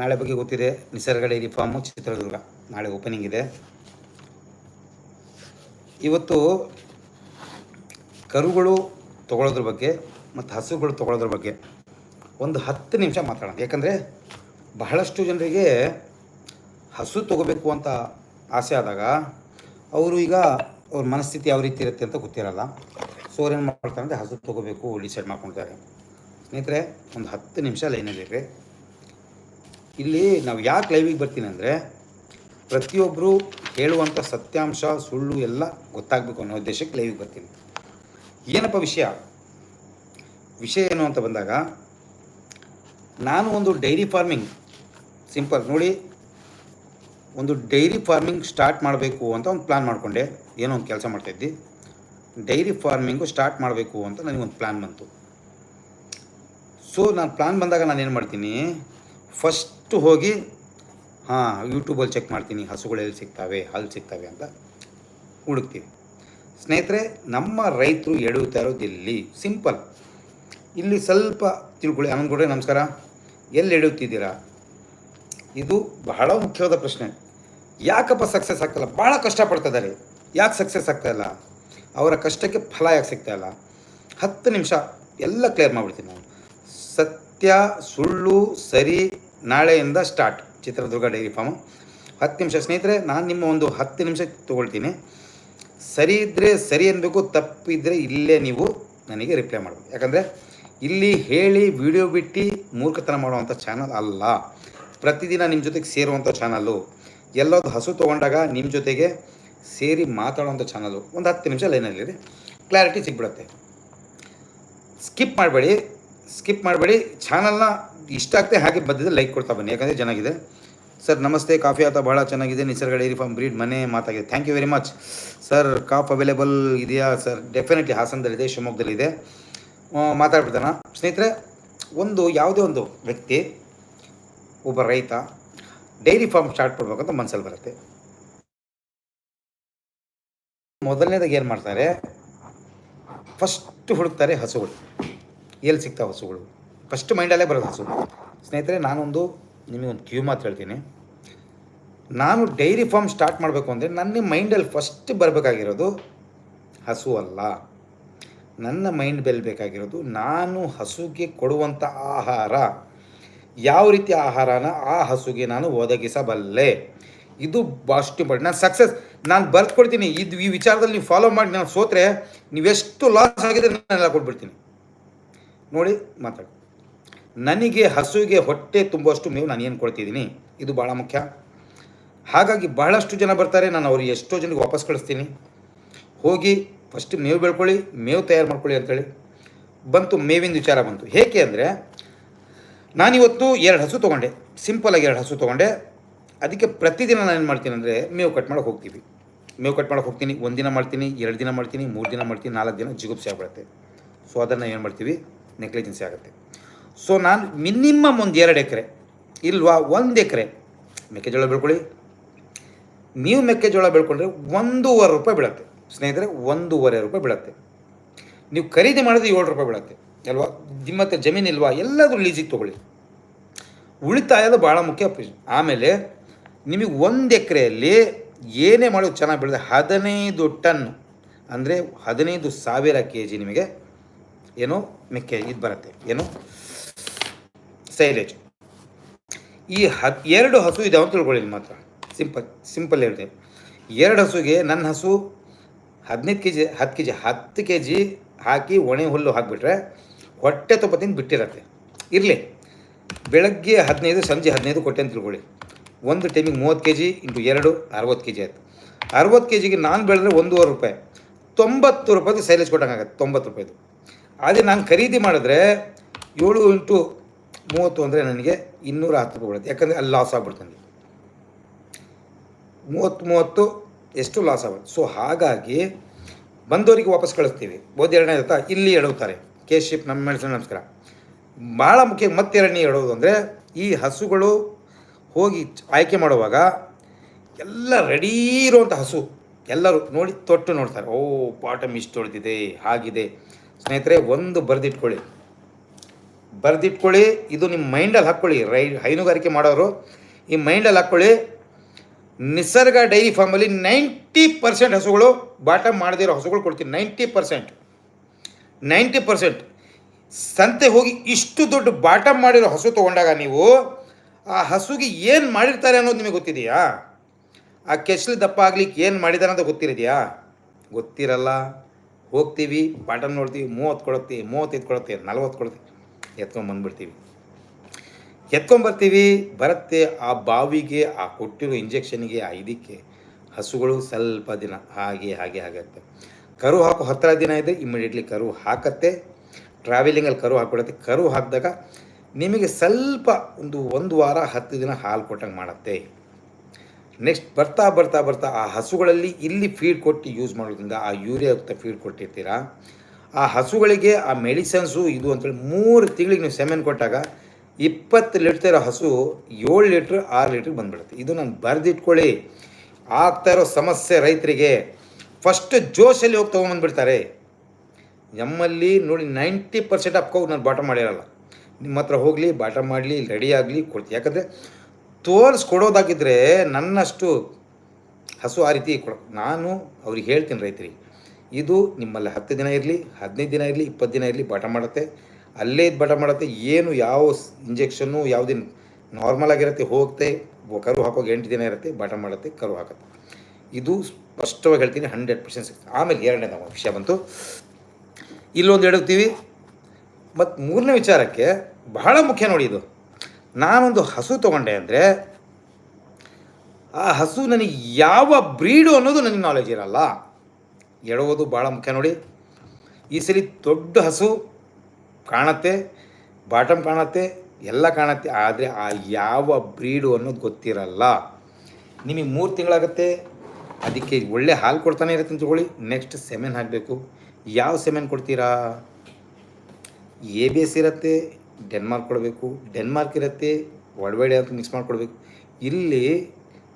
ನಾಳೆ ಬಗ್ಗೆ ಗೊತ್ತಿದೆ. Nisarga dairy farm Chitradurga. ನಾಳೆ ಓಪನಿಂಗ್ ಇದೆ. ಇವತ್ತು ಕರುಗಳು ತೊಗೊಳೋದ್ರ ಬಗ್ಗೆ ಮತ್ತು ಹಸುಗಳು ತೊಗೊಳೋದ್ರ ಬಗ್ಗೆ ಒಂದು ಹತ್ತು ನಿಮಿಷ ಮಾತಾಡೋಣ. ಯಾಕಂದರೆ ಬಹಳಷ್ಟು ಜನರಿಗೆ ಹಸು ತಗೋಬೇಕು ಅಂತ ಆಸೆ ಆದಾಗ ಅವರು ಈಗ ಅವ್ರ ಮನಸ್ಥಿತಿ ಯಾವ ರೀತಿ ಇರುತ್ತೆ ಅಂತ ಗೊತ್ತಿರಲ್ಲ. ಸೊ ಏನು ಮಾಡ್ತಾರೆ ಅಂದರೆ ಹಸು ತಗೋಬೇಕು ಡಿಸೈಡ್ ಮಾಡ್ಕೊಳ್ತಾರೆ ಸ್ನೇಹಿತರೆ, ಒಂದು ಹತ್ತು ನಿಮಿಷ ಲೈನಲ್ಲಿರ್ರಿ ಇಲ್ಲಿ ನಾವು ಯಾಕೆ ಲೈವಿಗೆ ಬರ್ತೀನಿ ಅಂದರೆ ಪ್ರತಿಯೊಬ್ಬರು ಹೇಳುವಂಥ ಸತ್ಯಾಂಶ, ಸುಳ್ಳು ಎಲ್ಲ ಗೊತ್ತಾಗಬೇಕು ಅನ್ನೋ ಉದ್ದೇಶಕ್ಕೆ ಲೈವಿಗೆ ಬರ್ತೀನಿ. ಏನಪ್ಪ ವಿಷಯ? ವಿಷಯ ಏನು ಅಂತ ಬಂದಾಗ ನಾನು ಒಂದು ಡೈರಿ ಫಾರ್ಮಿಂಗ್ ಸಿಂಪಲ್ ನೋಡಿ, ಒಂದು ಡೈರಿ ಫಾರ್ಮಿಂಗ್ ಸ್ಟಾರ್ಟ್ ಮಾಡಬೇಕು ಅಂತ ಒಂದು ಪ್ಲ್ಯಾನ್ ಮಾಡಿಕೊಂಡೆ. ಏನೋ ಒಂದು ಕೆಲಸ ಮಾಡ್ತಾಯಿದ್ದಿ ಡೈರಿ ಫಾರ್ಮಿಂಗು ಸ್ಟಾರ್ಟ್ ಮಾಡಬೇಕು ಅಂತ ನನಗೊಂದು ಪ್ಲ್ಯಾನ್ ಬಂತು. ಸೊ ನಾನು ಪ್ಲ್ಯಾನ್ ಬಂದಾಗ ನಾನು ಏನು ಮಾಡ್ತೀನಿ? ಫಸ್ಟು ಹೋಗಿ, ಹಾಂ ಯೂಟ್ಯೂಬಲ್ಲಿ ಚೆಕ್ ಮಾಡ್ತೀನಿ, ಹಸುಗಳು ಎಲ್ಲಿ ಸಿಗ್ತವೆ ಹಲ್ಲು ಸಿಗ್ತವೆ ಅಂತ ಹುಡುಕ್ತೀವಿ ಸ್ನೇಹಿತರೆ, ನಮ್ಮ ರೈತರು ಎಡುತ್ತಾ ಇರೋದು ಇಲ್ಲಿ ಸಿಂಪಲ್ ಇಲ್ಲಿ ಸ್ವಲ್ಪ ತಿಳ್ಕೊಳ್ಳಿ. ಆನಂದ್ ನಮಸ್ಕಾರ. ಎಲ್ಲಿ ಎಡುತ್ತಿದ್ದೀರಾ ಇದು ಬಹಳ ಮುಖ್ಯವಾದ ಪ್ರಶ್ನೆ. ಯಾಕಪ್ಪ ಸಕ್ಸಸ್ ಆಗ್ತಾಯಿಲ್ಲ ಭಾಳ ಕಷ್ಟಪಡ್ತಿದ್ದಾರೆ ಯಾಕೆ ಸಕ್ಸಸ್ ಆಗ್ತಾಯಿಲ್ಲ ಅವರ ಕಷ್ಟಕ್ಕೆ ಫಲ ಯಾಕೆ ಸಿಗ್ತಾಯಿಲ್ಲ ಹತ್ತು ನಿಮಿಷ ಎಲ್ಲ ಕ್ಲಿಯರ್ ಮಾಡಿಬಿಡ್ತೀನಿ ನಾನು. ಸತ್ಯ, ಸುಳ್ಳು, ಸರಿ ನಾಳೆಯಿಂದ ಸ್ಟಾರ್ಟ್ ಚಿತ್ರದುರ್ಗ ಡೈರಿ ಫಾರ್ಮು. ಹತ್ತು ನಿಮಿಷ ಸ್ನೇಹಿತರೆ, ನಾನು ನಿಮ್ಮ ಒಂದು ಹತ್ತು ನಿಮಿಷ ತೊಗೊಳ್ತೀನಿ. ಸರಿ ಇದ್ದರೆ ಸರಿ ಅನ್ನಬೇಕು ತಪ್ಪಿದ್ರೆ ಇಲ್ಲೇ ನೀವು ನನಗೆ ರಿಪ್ಲೈ ಮಾಡಬೇಕು ಯಾಕಂದರೆ ಇಲ್ಲಿ ಹೇಳಿ ವಿಡಿಯೋ ಬಿಟ್ಟು ಮೂರ್ಖತನ ಮಾಡುವಂಥ ಚಾನಲ್ ಅಲ್ಲ. ಪ್ರತಿದಿನ ನಿಮ್ಮ ಜೊತೆಗೆ ಸೇರುವಂಥ ಚಾನಲ್ಲು ಎಲ್ಲೋದು ಹಸು ತೊಗೊಂಡಾಗ ನಿಮ್ಮ ಜೊತೆಗೆ ಸೇರಿ ಮಾತಾಡುವಂಥ ಚಾನಲ್ಲು ಒಂದು ಹತ್ತು ನಿಮಿಷ ಲೈನಲ್ಲಿರಿ ಕ್ಲಾರಿಟಿ ಸಿಗ್ಬಿಡುತ್ತೆ. ಸ್ಕಿಪ್ ಮಾಡಬೇಡಿ. ಸ್ಕಿಪ್ ಮಾಡಬೇಡಿ. ಚಾನಲ್ನ ಇಷ್ಟ ಆಗ್ತದೆ ಹಾಗೆ ಬದ್ದಿದೆ ಲೈಕ್ ಕೊಡ್ತಾ ಬನ್ನಿ. ಯಾಕಂದರೆ ಚೆನ್ನಾಗಿದೆ. ಸರ್ ನಮಸ್ತೆ. ಕಾಫಿ ಆತ ಭಾಳ ಚೆನ್ನಾಗಿದೆ. ನಿಸರ್ಗ ಡೈರಿ ಫಾರ್ಮ್ ಬ್ರೀಡ್ ಮನೆ ಮಾತಾಗಿದೆ. Thank you very much sir calf available ಇದೆಯಾ? ಸರ್ ಡೆಫಿನೆಟ್ಲಿ ಹಾಸನದಲ್ಲಿದೆ, ಶಿವಮೊಗ್ಗದಲ್ಲಿದೆ. ಮಾತಾಡ್ಬಿಡ್ತಾನ. ಸ್ನೇಹಿತರೆ, ಒಂದು, ಯಾವುದೇ ಒಂದು ವ್ಯಕ್ತಿ, ಒಬ್ಬ ರೈತ, ಡೈರಿ ಫಾರ್ಮ್ ಸ್ಟಾರ್ಟ್ ಮಾಡ್ಬೇಕಂತ ಮನಸ್ಸಲ್ಲಿ ಬರುತ್ತೆ. ಮೊದಲನೇದಾಗಿ ಏನು ಮಾಡ್ತಾರೆ? ಫಸ್ಟ್ ಹುಡುಕ್ತಾರೆ ಹಸುಗಳು. ಎಲ್ಲಿ ಸಿಗ್ತಾವೆ ಹಸುಗಳು? ಫಸ್ಟ್ ಮೈಂಡಲ್ಲೇ ಬರೋದು ಹಸು ಸ್ನೇಹಿತರೆ, ನಾನೊಂದು ನಿಮಗೊಂದು ಕ್ಯೂ ಮಾತು ಹೇಳ್ತೀನಿ. ನಾನು ಡೈರಿ ಫಾರ್ಮ್ ಸ್ಟಾರ್ಟ್ ಮಾಡಬೇಕು ಅಂದರೆ ನನ್ನ ಮೈಂಡಲ್ಲಿ ಫಸ್ಟ್ ಬರಬೇಕಾಗಿರೋದು ಹಸು ಅಲ್ಲ. ನನ್ನ ಮೈಂಡ್ ಬೆಲ್ ಬೇಕಾಗಿರೋದು ನಾನು ಹಸುಗೆ ಕೊಡುವಂಥ ಆಹಾರ. ಯಾವ ರೀತಿಯ ಆಹಾರನ? ಆ ಹಸುಗೆ ನಾನು ಒದಗಿಸಬಲ್ಲೆ. ಇದು ಬಾಸ್ಟ್ ಇಂಪಾರ್ಟೆಂಟ್ ನಾನು ಸಕ್ಸಸ್ ನಾನು ಬರ್ತ್ಕೊಡ್ತೀನಿ ಇದು ಈ ವಿಚಾರದಲ್ಲಿ ನೀವು ಫಾಲೋ ಮಾಡಿ, ನಾನು ಸೋತ್ರೆ, ನೀವೆಷ್ಟು ಲಾಸ್ ಆಗಿದೆ ನಾನೆಲ್ಲ ಕೊಟ್ಬಿಡ್ತೀನಿ. ನೋಡಿ, ಮಾತಾಡಿ. ನನಗೆ ಹಸುವಿಗೆ ಹೊಟ್ಟೆ ತುಂಬುವಷ್ಟು ಮೇವು ನಾನು ಏನು ಕೊಡ್ತಿದ್ದೀನಿ? ಇದು ಭಾಳ ಮುಖ್ಯ. ಹಾಗಾಗಿ ಬಹಳಷ್ಟು ಜನ ಬರ್ತಾರೆ, ನಾನು ಅವ್ರಿಗೆ ಎಷ್ಟೋ ಜನಕ್ಕೆ ವಾಪಸ್ ಕಳಿಸ್ತೀನಿ. ಹೋಗಿ ಫಸ್ಟ್ ಮೇವು ಬೆಳ್ಕೊಳ್ಳಿ, ಮೇವು ತಯಾರು ಮಾಡ್ಕೊಳ್ಳಿ ಅಂತೇಳಿ. ಬಂತು ಮೇವಿನ ವಿಚಾರ ಬಂತು. ಏಕೆ ಅಂದರೆ ನಾನಿವತ್ತು ಎರಡು ಹಸು ತೊಗೊಂಡೆ. ಸಿಂಪಲಾಗಿ ಎರಡು ಹಸು ತೊಗೊಂಡೆ. ಅದಕ್ಕೆ ಪ್ರತಿದಿನ ನಾನು ಏನು ಮಾಡ್ತೀನಿ ಅಂದರೆ, ಮೇವು ಕಟ್ ಮಾಡೋಕೆ ಹೋಗ್ತೀವಿ. ಮೇವು ಕಟ್ ಮಾಡೋಕೆ ಹೋಗ್ತೀನಿ, ಒಂದು ಮಾಡ್ತೀನಿ, ಎರಡು ದಿನ ಮಾಡ್ತೀನಿ, ಮೂರು ದಿನ ಮಾಡ್ತೀನಿ, ನಾಲ್ಕು ದಿನ ಜಿಗುಪ್ಸೆ ಆಗ್ಬಿಡುತ್ತೆ. ಸೊ ಅದನ್ನು ಏನು ಮಾಡ್ತೀವಿ? ನೆಗ್ಲಿಜೆನ್ಸಿ ಆಗುತ್ತೆ. ಸೊ ನಾನು ಮಿನಿಮಮ್ ಒಂದು ಎರಡು ಎಕರೆ, ಇಲ್ವಾ ಒಂದು ಎಕರೆ ಮೆಕ್ಕೆಜೋಳ ಬೆಳ್ಕೊಳ್ಳಿ. ನೀವು ಮೆಕ್ಕೆಜೋಳ ಬೆಳ್ಕೊಂಡ್ರೆ ಒಂದೂವರೆ ರೂಪಾಯಿ ಬೀಳುತ್ತೆ. ಸ್ನೇಹಿತರೆ, ಒಂದೂವರೆ ರೂಪಾಯಿ ಬೀಳುತ್ತೆ. ನೀವು ಖರೀದಿ ಮಾಡಿದ್ರೆ ಏಳು ರೂಪಾಯಿ ಬೀಳುತ್ತೆ, ಅಲ್ವಾ? ನಿಮ್ಮ ಹತ್ರ ಜಮೀನು ಇಲ್ವಾ? ಎಲ್ಲಾದರೂ ಲೀಸಿಗೆ ತೊಗೊಳ್ಳಿ. ಉಳಿತಾಯದ ಭಾಳ ಮುಖ್ಯ ಆಮೇಲೆ ನಿಮಗೆ ಒಂದು ಎಕರೆಯಲ್ಲಿ ಏನೇ ಮಾಡೋದು ಚೆನ್ನಾಗಿ ಬೆಳೆದ ಹದಿನೈದು ಟನ್, ಅಂದರೆ ಹದಿನೈದು ಸಾವಿರ ಕೆ ಜಿ ನಿಮಗೆ ಏನು ಮೆಕ್ಕೆ ಇದು ಬರುತ್ತೆ. ಏನು? ಸೈಲೇಜ್. ಈ ಹ ಎರಡು ಹಸು ಇದೆ ಅಂತ ತಿಳ್ಕೊಳ್ಳಿ ಮಾತ್ರ. ಸಿಂಪಲ್ ಸಿಂಪಲ್ ಹೇಳಿದೆ ಎರಡು ಹಸುಗೆ ನನ್ನ ಹಸು ಹದಿನೈದು ಕೆ ಜಿ ಹತ್ತು ಕೆ ಜಿ ಹತ್ತು ಕೆ ಜಿ ಹಾಕಿ ಒಣೆ ಹುಲ್ಲು ಹಾಕಿಬಿಟ್ರೆ ಹೊಟ್ಟೆ ತೊಪ್ಪತ್ತಿಂದ ಬಿಟ್ಟಿರತ್ತೆ. ಇರಲಿ. ಬೆಳಗ್ಗೆ ಹದಿನೈದು, ಸಂಜೆ ಹದಿನೈದು ಕೊಟ್ಟೆ ಅಂತ ತಿಳ್ಕೊಳ್ಳಿ. ಒಂದು ಟೈಮಿಗೆ ಮೂವತ್ತು ಕೆ ಜಿ ಇಂಟು ಎರಡು, ಅರವತ್ತು ಕೆ ಜಿ ಆಯಿತು. ಅರವತ್ತು ಕೆ ಜಿಗೆ ನಾನು ಬೆಳೆದ್ರೆ ಒಂದೂವರೆ ರೂಪಾಯಿ. ತೊಂಬತ್ತು ರೂಪಾಯಿದು ಸೈಲೇಜ್ ಕೊಟ್ಟಂಗಾಗತ್ತೆ ತೊಂಬತ್ತು ರೂಪಾಯಿದು. ಅದೇ ನಾನು ಖರೀದಿ ಮಾಡಿದ್ರೆ ಏಳು ಇಂಟು ಮೂವತ್ತು ಅಂದರೆ ನನಗೆ ಇನ್ನೂರ ಹತ್ತು ರೂಪಾಯಿ ಬೀಳುತ್ತೆ ಯಾಕಂದರೆ ಅಲ್ಲಿ ಲಾಸ್ ಆಗ್ಬಿಡ್ತಾನೆ ಮೂವತ್ತು ಮೂವತ್ತು, ಎಷ್ಟು ಲಾಸ್ ಆಗುತ್ತೆ ಸೊ ಹಾಗಾಗಿ ಬಂದವರಿಗೆ ವಾಪಸ್ ಕಳಿಸ್ತೀವಿ. ಎರಡನೇ ಇರುತ್ತಾ ಇಲ್ಲಿ ಎಡುತ್ತಾರೆ ಕೆ ಶಿಪ್, ನಮ್ಮ ಮೆಣಸಿನ ನಮಸ್ಕಾರ. ಭಾಳ ಮುಖ್ಯ ಮತ್ತೆರಡನೇ ಎಡೋದು ಅಂದರೆ ಈ ಹಸುಗಳು ಹೋಗಿ ಆಯ್ಕೆ ಮಾಡುವಾಗ ಎಲ್ಲ ರೆಡಿ ಇರುವಂಥ ಹಸು. ಎಲ್ಲರೂ ನೋಡಿ ತೊಟ್ಟು ನೋಡ್ತಾರೆ. ಓ ಪಾಟಮ್ ಇಷ್ಟು ಹೊಡೆದಿದೆ ಹಾಗಿದೆ. ಸ್ನೇಹಿತರೆ, ಒಂದು ಬರೆದಿಟ್ಕೊಳ್ಳಿ. ಬರೆದಿಟ್ಕೊಳ್ಳಿ, ಇದು ನಿಮ್ಮ ಮೈಂಡಲ್ಲಿ ಹಾಕ್ಕೊಳ್ಳಿ. ರೈ, ಹೈನುಗಾರಿಕೆ ಮಾಡೋರು, ಈ ಮೈಂಡಲ್ಲಿ ಹಾಕ್ಕೊಳ್ಳಿ. ನಿಸರ್ಗ ಡೈರಿ ಫಾರ್ಮಲ್ಲಿ ನೈಂಟಿ ಪರ್ಸೆಂಟ್ ಹಸುಗಳು, ಬಾಟಮ್ ಮಾಡದಿರೋ ಹಸುಗಳು ಕೊಡ್ತೀನಿ. Ninety percent. Ninety percent. ಸಂತೆ ಹೋಗಿ ಇಷ್ಟು ದೊಡ್ಡ ಬಾಟಮ್ ಮಾಡಿರೋ ಹಸು ತೊಗೊಂಡಾಗ ನೀವು, ಆ ಹಸುಗೆ ಏನು ಮಾಡಿರ್ತಾರೆ ಅನ್ನೋದು ನಿಮಗೆ ಗೊತ್ತಿದೆಯಾ? ಆ ಕೆಸಲು ದಪ್ಪ ಆಗ್ಲಿಕ್ಕೆ ಏನು ಮಾಡಿದಾರೆ ಅಂತ ಗೊತ್ತಿರಿದೆಯಾ ಗೊತ್ತಿರಲ್ಲ. ಹೋಗ್ತೀವಿ, ಬಾಟಮ್ ನೋಡ್ತೀವಿ, ಮೂವತ್ತು ಕೊಡುತ್ತೆ, ಮೂವತ್ತೈದು ಕೊಡುತ್ತೆ, ನಲ್ವತ್ತು ಕೊಡುತ್ತೀವಿ ಎತ್ಕೊಂಬಂದ್ಬಿಡ್ತೀವಿ ಎತ್ಕೊಂಬರ್ತೀವಿ ಬರುತ್ತೆ ಆ ಬಾವಿಗೆ, ಆ ಕೊಟ್ಟಿರೋ ಇಂಜೆಕ್ಷನ್ಗೆ, ಆ ಇದಕ್ಕೆ. ಹಸುಗಳು ಸ್ವಲ್ಪ ದಿನ ಹಾಗೆ ಹಾಗೆ ಆಗುತ್ತೆ. ಕರು ಹಾಕೋ ಹತ್ತಿರ ದಿನ ಇದೆ ಇಮ್ಮಿಡಿಯೇಟ್ಲಿ ಕರು ಹಾಕತ್ತೆ. ಟ್ರಾವೆಲಿಂಗಲ್ಲಿ ಕರು ಹಾಕ್ಬಿಡುತ್ತೆ. ಕರು ಹಾಕಿದಾಗ ನಿಮಗೆ ಸ್ವಲ್ಪ ಒಂದು ಒಂದು ವಾರ, ಹತ್ತು ದಿನ ಹಾಲು ಕೊಟ್ಟಂಗೆ ಮಾಡುತ್ತೆ. ನೆಕ್ಸ್ಟ್ ಬರ್ತಾ ಬರ್ತಾ ಬರ್ತಾ ಆ ಹಸುಗಳಲ್ಲಿ ಇಲ್ಲಿ ಫೀಡ್ ಕೊಟ್ಟು ಯೂಸ್ ಮಾಡೋದ್ರಿಂದ, ಆ ಯೂರಿಯಾಯುಕ್ತ ಫೀಡ್ ಕೊಟ್ಟಿರ್ತೀರಾ? ಆ ಹಸುಗಳಿಗೆ ಆ ಮೆಡಿಸನ್ಸು ಇದು ಅಂತೇಳಿ ಮೂರು ತಿಂಗಳಿಗೆ ನೀವು ಸೆಮೆನ್ ಕೊಟ್ಟಾಗ ಇಪ್ಪತ್ತು ಲೀಟ್ರ್ ಹಸು ಏಳು ಲೀಟ್ರ್, ಆರು ಲೀಟ್ರಿಗೆ ಬಂದ್ಬಿಡುತ್ತೆ. ಇದು ನಾನು ಬರೆದಿಟ್ಕೊಳ್ಳಿ. ಆಗ್ತಾ ಇರೋ ಸಮಸ್ಯೆ ರೈತರಿಗೆ. ಫಸ್ಟ್ ಜೋಶಲ್ಲಿ ಹೋಗಿ ತೊಗೊಂಬಂದ್ಬಿಡ್ತಾರೆ. ನಮ್ಮಲ್ಲಿ ನೋಡಿ ನೈಂಟಿ ಪರ್ಸೆಂಟ್ ಅಪ್ಕೋಗಿ ನಾನು ಬಾಟಮ್ ಮಾಡಿರಲ್ಲ. ನಿಮ್ಮ ಹತ್ರ ಹೋಗಲಿ, ಬಾಟಮ್ ಮಾಡಲಿ, ರೆಡಿ ಆಗಲಿ, ಕೊಡ್ತೀವಿ. ಯಾಕಂದರೆ ತೋರಿಸ್ಕೊಡೋದಾಗಿದ್ದರೆ ನನ್ನಷ್ಟು ಹಸು ಆ ರೀತಿ ಕೊಡ ನಾನು ಅವ್ರಿಗೆ ಹೇಳ್ತೀನಿ ರೈತರಿಗೆ. ಇದು ನಿಮ್ಮಲ್ಲಿ ಹತ್ತು ದಿನ ಇರಲಿ, ಹದಿನೈದು ದಿನ ಇರಲಿ, ಇಪ್ಪತ್ತು ದಿನ ಇರಲಿ ಬಾಟ ಮಾಡುತ್ತೆ. ಅಲ್ಲೇ ಬಾಟ ಮಾಡುತ್ತೆ. ಏನು ಯಾವ ಇಂಜೆಕ್ಷನ್ನು ಯಾವುದಿನ ನಾರ್ಮಲ್ ಆಗಿರುತ್ತೆ, ಹೋಗುತ್ತೆ ಕರು ಹಾಕೋಕೆ ಎಂಟು ದಿನ ಇರುತ್ತೆ, ಬಾಟ ಮಾಡುತ್ತೆ, ಕರು ಹಾಕುತ್ತೆ. ಇದು ಸ್ಪಷ್ಟವಾಗಿ ಹೇಳ್ತೀನಿ, ಹಂಡ್ರೆಡ್ ಪರ್ಸೆಂಟ್ ಸಿಗ್ತದೆ. ಆಮೇಲೆ ಎರಡನೇ ನಮ್ಮ ವಿಷಯ ಬಂತು. ಇಲ್ಲೊಂದು ಹೇಳುತ್ತೀವಿ. ಮತ್ತು ಮೂರನೇ ವಿಚಾರಕ್ಕೆ ಬಹಳ ಮುಖ್ಯ ನೋಡಿ ಇದು. ನಾನೊಂದು ಹಸು ತೊಗೊಂಡೆ ಅಂದರೆ, ಆ ಹಸು ನನಗೆ ಯಾವ ಬ್ರೀಡು ಅನ್ನೋದು ನನಗೆ ನಾಲೆಜ್ ಇರಲ್ಲ. ಎಡೋದು ಭಾಳ ಮುಖ್ಯ ನೋಡಿ. ಈ ಸಲ ದೊಡ್ಡ ಹಸು ಕಾಣತ್ತೆ, ಬಾಟಮ್ ಕಾಣತ್ತೆ, ಎಲ್ಲ ಕಾಣತ್ತೆ, ಆದರೆ ಆ ಯಾವ ಬ್ರೀಡು ಅನ್ನೋದು ಗೊತ್ತಿರಲ್ಲ. ನಿಮಗೆ ಮೂರು ತಿಂಗಳಾಗತ್ತೆ, ಅದಕ್ಕೆ ಒಳ್ಳೆ ಹಾಲು ಕೊಡ್ತಾನೆ ಇರುತ್ತೆ ಅಂತ ತಗೊಳ್ಳಿ. ನೆಕ್ಸ್ಟ್ ಸೆಮೆನ್ ಹಾಕಬೇಕು. ಯಾವ ಸೆಮೆನ್ ಕೊಡ್ತೀರಾ? ಎ ಬಿ ಎಸ್ ಇರುತ್ತೆ ಡೆನ್ಮಾರ್ಕ್ ಕೊಡಬೇಕು. ಡೆನ್ಮಾರ್ಕ್ ಇರುತ್ತೆ ಒಡವಡೆ ಅಂತ ಮಿಕ್ಸ್ ಮಾಡಿಕೊಡ್ಬೇಕು. ಇಲ್ಲಿ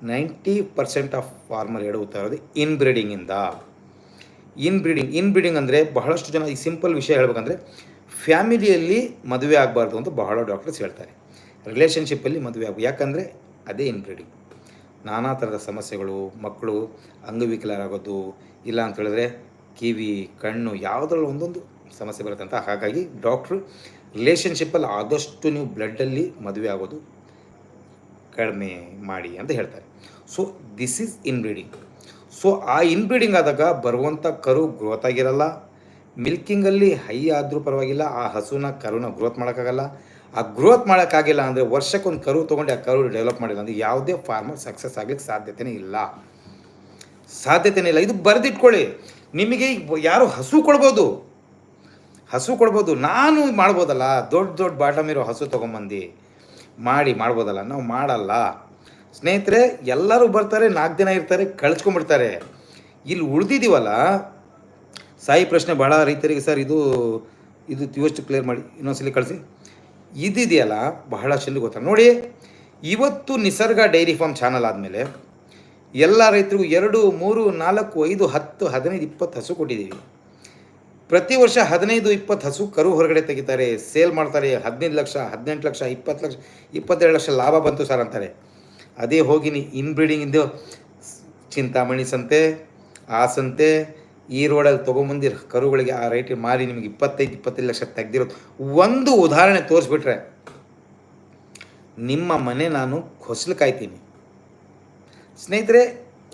ನೈಂಟಿ ಪರ್ಸೆಂಟ್ ಆಫ್ ಫಾರ್ಮರ್ ಎಡವುತ್ತಾ ಇರೋದು ಇನ್ ಬ್ರೀಡಿಂಗಿಂದ ಇನ್ ಬ್ರೀಡಿಂಗ್ ಇನ್ ಬ್ರೀಡಿಂಗ್ ಅಂದರೆ ಬಹಳಷ್ಟು ಜನ ಈ ಸಿಂಪಲ್ ವಿಷಯ ಹೇಳ್ಬೇಕಂದ್ರೆ ಫ್ಯಾಮಿಲಿಯಲ್ಲಿ ಮದುವೆ ಆಗಬಾರ್ದು ಅಂತ ಬಹಳ ಡಾಕ್ಟರ್ಸ್ ಹೇಳ್ತಾರೆ. ರಿಲೇಷನ್ಶಿಪ್ಪಲ್ಲಿ ಮದುವೆ ಆಗು ಯಾಕಂದರೆ ಅದೇ ಇನ್ ಬ್ರೀಡಿಂಗ್ ನಾನಾ ಥರದ ಸಮಸ್ಯೆಗಳು, ಮಕ್ಕಳು ಅಂಗವಿಕಲರಾಗೋದು, ಇಲ್ಲ ಅಂತ ಹೇಳಿದ್ರೆ ಕಿವಿ, ಕಣ್ಣು ಯಾವುದ್ರಲ್ಲಿ ಒಂದೊಂದು ಸಮಸ್ಯೆ ಬರುತ್ತೆ ಅಂತ. ಹಾಗಾಗಿ ಡಾಕ್ಟ್ರು ರಿಲೇಷನ್ಶಿಪ್ಪಲ್ಲಿ ಆದಷ್ಟು ನೀವು ಬ್ಲಡ್ಡಲ್ಲಿ ಮದುವೆ ಆಗೋದು ಕಡಿಮೆ ಮಾಡಿ ಅಂತ ಹೇಳ್ತಾರೆ. So this is inbreeding so ಆ ಇನ್ಬ್ರೀಡಿಂಗ್ ಆದಾಗ ಬರುವಂಥ ಕರು ಗ್ರೋತ್ ಆಗಿರಲ್ಲ. ಮಿಲ್ಕಿಂಗಲ್ಲಿ ಹೈ ಆದರೂ ಪರವಾಗಿಲ್ಲ, ಆ ಹಸುನ ಕರುನ ಗ್ರೋತ್ ಮಾಡೋಕ್ಕಾಗಲ್ಲ. ಆ ಗ್ರೋತ್ ಮಾಡೋಕ್ಕಾಗಿಲ್ಲ ಅಂದರೆ ವರ್ಷಕ್ಕೊಂದು ಕರು ತೊಗೊಂಡು ಆ ಕರು ಡೆವಲಪ್ ಮಾಡಿಲ್ಲ ಅಂದರೆ ಯಾವುದೇ ಫಾರ್ಮರ್ ಸಕ್ಸಸ್ ಆಗಲಿಕ್ಕೆ ಸಾಧ್ಯತೆನೇ ಇಲ್ಲ. ಸಾಧ್ಯತೆನೇ ಇಲ್ಲ. ಇದು ಬರೆದಿಟ್ಕೊಳ್ಳಿ. ನಿಮಗೆ ಯಾರು ಹಸು ಕೊಡ್ಬೋದು? ಹಸು ಕೊಡ್ಬೋದು. ನಾನು ಮಾಡ್ಬೋದಲ್ಲ. ದೊಡ್ಡ ದೊಡ್ಡ ಬಾಟಮ್ ಇರೋ ಹಸು ತೊಗೊಂಬಂದು ಮಾಡಿ ಮಾಡ್ಬೋದಲ್ಲ. ನಾವು ಮಾಡಲ್ಲ. ಸ್ನೇಹಿತರೆ, ಎಲ್ಲರೂ ಬರ್ತಾರೆ, ನಾಲ್ಕು ದಿನ ಇರ್ತಾರೆ, ಕಳ್ಸ್ಕೊಂಡ್ಬಿಡ್ತಾರೆ. ಇಲ್ಲಿ ಉಳಿದಿದ್ದೀವಲ್ಲ, ಸಾಯಿ ಪ್ರಶ್ನೆ ಭಾಳ ರೈತರಿಗೆ ಸರ್, ಇದು ಇದು ಇವಷ್ಟು ಕ್ಲಿಯರ್ ಮಾಡಿ ಇನ್ನೊಂದ್ಸಲಿ ಕಳಿಸಿ. ಇದಿದೆಯಲ್ಲ ಬಹಳ ಚೆಂದ ಗೊತ್ತ? ನೋಡಿ, ಇವತ್ತು ನಿಸರ್ಗ ಡೈರಿ ಫಾರ್ಮ್ ಚಾನಲ್ ಆದಮೇಲೆ ಎಲ್ಲ ರೈತರಿಗೂ ಎರಡು, ಮೂರು, ನಾಲ್ಕು, ಐದು, ಹತ್ತು, ಹದಿನೈದು, ಇಪ್ಪತ್ತು ಹಸು ಕೊಟ್ಟಿದ್ದೀವಿ. ಪ್ರತಿ ವರ್ಷ ಹದಿನೈದು, ಇಪ್ಪತ್ತು ಹಸು ಕರು ಹೊರಗಡೆ ತೆಗಿತಾರೆ, ಸೇಲ್ ಮಾಡ್ತಾರೆ, ಹದಿನೈದು ಲಕ್ಷ, ಹದಿನೆಂಟು ಲಕ್ಷ, ಇಪ್ಪತ್ತು ಲಕ್ಷ, ಇಪ್ಪತ್ತೆರಡು ಲಕ್ಷ ಲಾಭ ಬಂತು ಸರ್ ಅಂತಾರೆ. ಅದೇ ಹೋಗಿನಿ ಇನ್ಬ್ರೀಡಿಂಗಿಂದು ಇನ್ ಬ್ರೀಡಿಂಗಿಂದು ಚಿಂತಾಮಣಿ ಸಂತೆ, ಆ ಸಂತೆ ಈ ರೋಡಲ್ಲಿ ತೊಗೊಂಬಂದಿರ ಕರುಗಳಿಗೆ ಆ ರೇಟಿಗೆ ಮಾರಿ ನಿಮಗೆ ಇಪ್ಪತ್ತೈದು ಇಪ್ಪತ್ತೈದು ಲಕ್ಷ ತೆಗೆದಿರೋದು. ಒಂದು ಉದಾಹರಣೆ ತೋರಿಸ್ಬಿಟ್ರೆ, ನಿಮ್ಮ ಮನೆ ನಾನು ಹೊಸಲು ಕಾಯ್ತೀನಿ ಸ್ನೇಹಿತರೆ,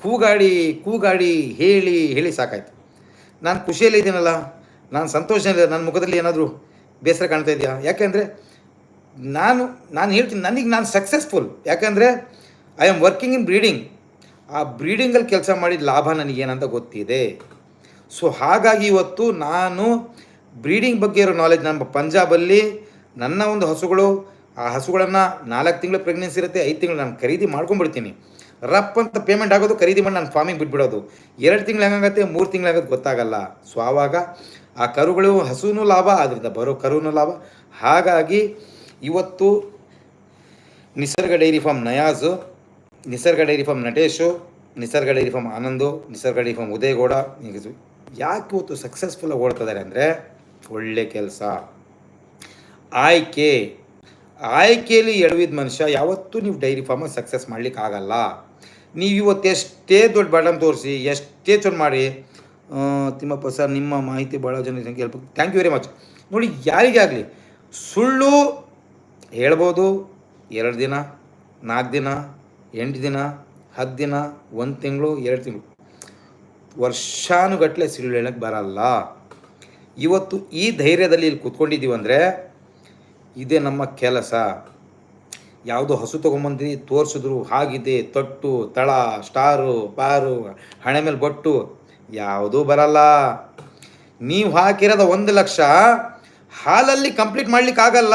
ಕೂಗಾಡಿ ಕೂಗಾಡಿ ಹೇಳಿ ಹೇಳಿ ಸಾಕಾಯ್ತು. ನಾನು ಖುಷಿಯಲ್ಲಿ ಇದ್ದೀನಲ್ಲ, ನಾನು ಸಂತೋಷದಲ್ಲಿ ನನ್ನ ಮುಖದಲ್ಲಿ ಏನಾದರೂ ಬೇಸರ ಕಾಣ್ತಾ ಇದೆಯಾ? ಯಾಕೆಂದರೆ, ನಾನು ನಾನು ಹೇಳ್ತೀನಿ, ನನಗೆ ನಾನು ಸಕ್ಸಸ್ಫುಲ್ ಯಾಕಂದರೆ I am working in breeding ಆ ಬ್ರೀಡಿಂಗಲ್ಲಿ ಕೆಲಸ ಮಾಡಿದ ಲಾಭ ನನಗೇನಂತ ಗೊತ್ತಿದೆ. ಸೊ ಹಾಗಾಗಿ ಇವತ್ತು ನಾನು ಬ್ರೀಡಿಂಗ್ ಬಗ್ಗೆ ಇರೋ ನಾಲೆಜ್ ನಮ್ಮ ಪಂಜಾಬಲ್ಲಿ ನನ್ನ ಒಂದು ಹಸುಗಳು, ಆ ಹಸುಗಳನ್ನು ನಾಲ್ಕು ತಿಂಗಳು ಪ್ರೆಗ್ನೆನ್ಸಿ ಇರುತ್ತೆ, ಐದು ತಿಂಗಳು ನಾನು ಖರೀದಿ ಮಾಡ್ಕೊಂಡ್ಬಿಡ್ತೀನಿ. ರಪ್ ಅಂತ ಪೇಮೆಂಟ್ ಆಗೋದು ಖರೀದಿ ಮಾಡಿ ನಾನು ಫಾರ್ಮಿಂಗ್ ಬಿಟ್ಬಿಡೋದು. ಎರಡು ತಿಂಗಳು ಹೆಂಗಾಗತ್ತೆ, ಮೂರು ತಿಂಗಳು ಆಗೋದು ಗೊತ್ತಾಗಲ್ಲ. ಸೊ ಆವಾಗ ಆ ಕರುಗಳು ಹಸುನೂ ಲಾಭ ಅದರಿಂದ ಬರೋ ಕರುನೂ ಲಾಭ. ಹಾಗಾಗಿ ಇವತ್ತು Nisarga dairy farm Nayaz Nisarga dairy farm Natesh, Nisarga dairy farm Anand, Nisarga dairy farm Udayagowda ಇದು ಯಾಕೆ ಇವತ್ತು ಸಕ್ಸಸ್ಫುಲ್ಲಾಗಿ ಓಡ್ತಿದ್ದಾರೆ ಅಂದರೆ ಒಳ್ಳೆ ಕೆಲಸ. ಆಯ್ಕೆ. ಆಯ್ಕೆಯಲ್ಲಿ ಎಡವಿದ ಮನುಷ್ಯ ಯಾವತ್ತೂ ನೀವು ಡೈರಿ ಫಾರ್ಮಲ್ಲಿ ಸಕ್ಸಸ್ ಮಾಡ್ಲಿಕ್ಕೆ ಆಗಲ್ಲ. ನೀವು ಇವತ್ತು ಎಷ್ಟೇ ದೊಡ್ಡ ಬಡಮ್ ತೋರಿಸಿ, ಎಷ್ಟೇ ಚೊನ್ ಮಾಡಿ ತಿಮ್ಮಪ್ಪ ಸರ್, ನಿಮ್ಮ ಮಾಹಿತಿ ಭಾಳ ಜನ ಹೇಳ್ಬೇಕು ಥ್ಯಾಂಕ್ ಯು ವೆರಿ ಮಚ್ ನೋಡಿ, ಯಾರಿಗೇ ಆಗಲಿ, ಸುಳ್ಳು ಹೇಳ್ಬೋದು, ಎರಡು ದಿನ, ನಾಲ್ಕು ದಿನ ಎಂಟು ದಿನ, ಹತ್ತು ದಿನ, ಒಂದು ತಿಂಗಳು, ಎರಡು ತಿಂಗಳು. ವರ್ಷಾನುಗಟ್ಟಲೆ ಸುಳ್ಳು ಹೇಳಕ್ಕೆ ಬರಲ್ಲ. ಇವತ್ತು ಈ ಧೈರ್ಯದಲ್ಲಿ ಇಲ್ಲಿ ಕೂತ್ಕೊಂಡಿದ್ದೀವಿ ಅಂದರೆ ಇದೇ ನಮ್ಮ ಕೆಲಸ. ಯಾವುದೋ ಹಸು ತೊಗೊಂಬಂದು ತೋರಿಸಿದ್ರು, ಹಾಗಿದೆ, ತಟ್ಟು, ತಳ, ಸ್ಟಾರು ಪಾರು ಹಣೆ ಮೇಲೆ ಬೊಟ್ಟು, ಯಾವುದೂ ಬರಲ್ಲ. ನೀವು ಹಾಕಿರೋದ ಒಂದು ಲಕ್ಷ ಹಾಲಲ್ಲಿ ಕಂಪ್ಲೀಟ್ ಮಾಡ್ಲಿಕ್ಕೆ ಆಗಲ್ಲ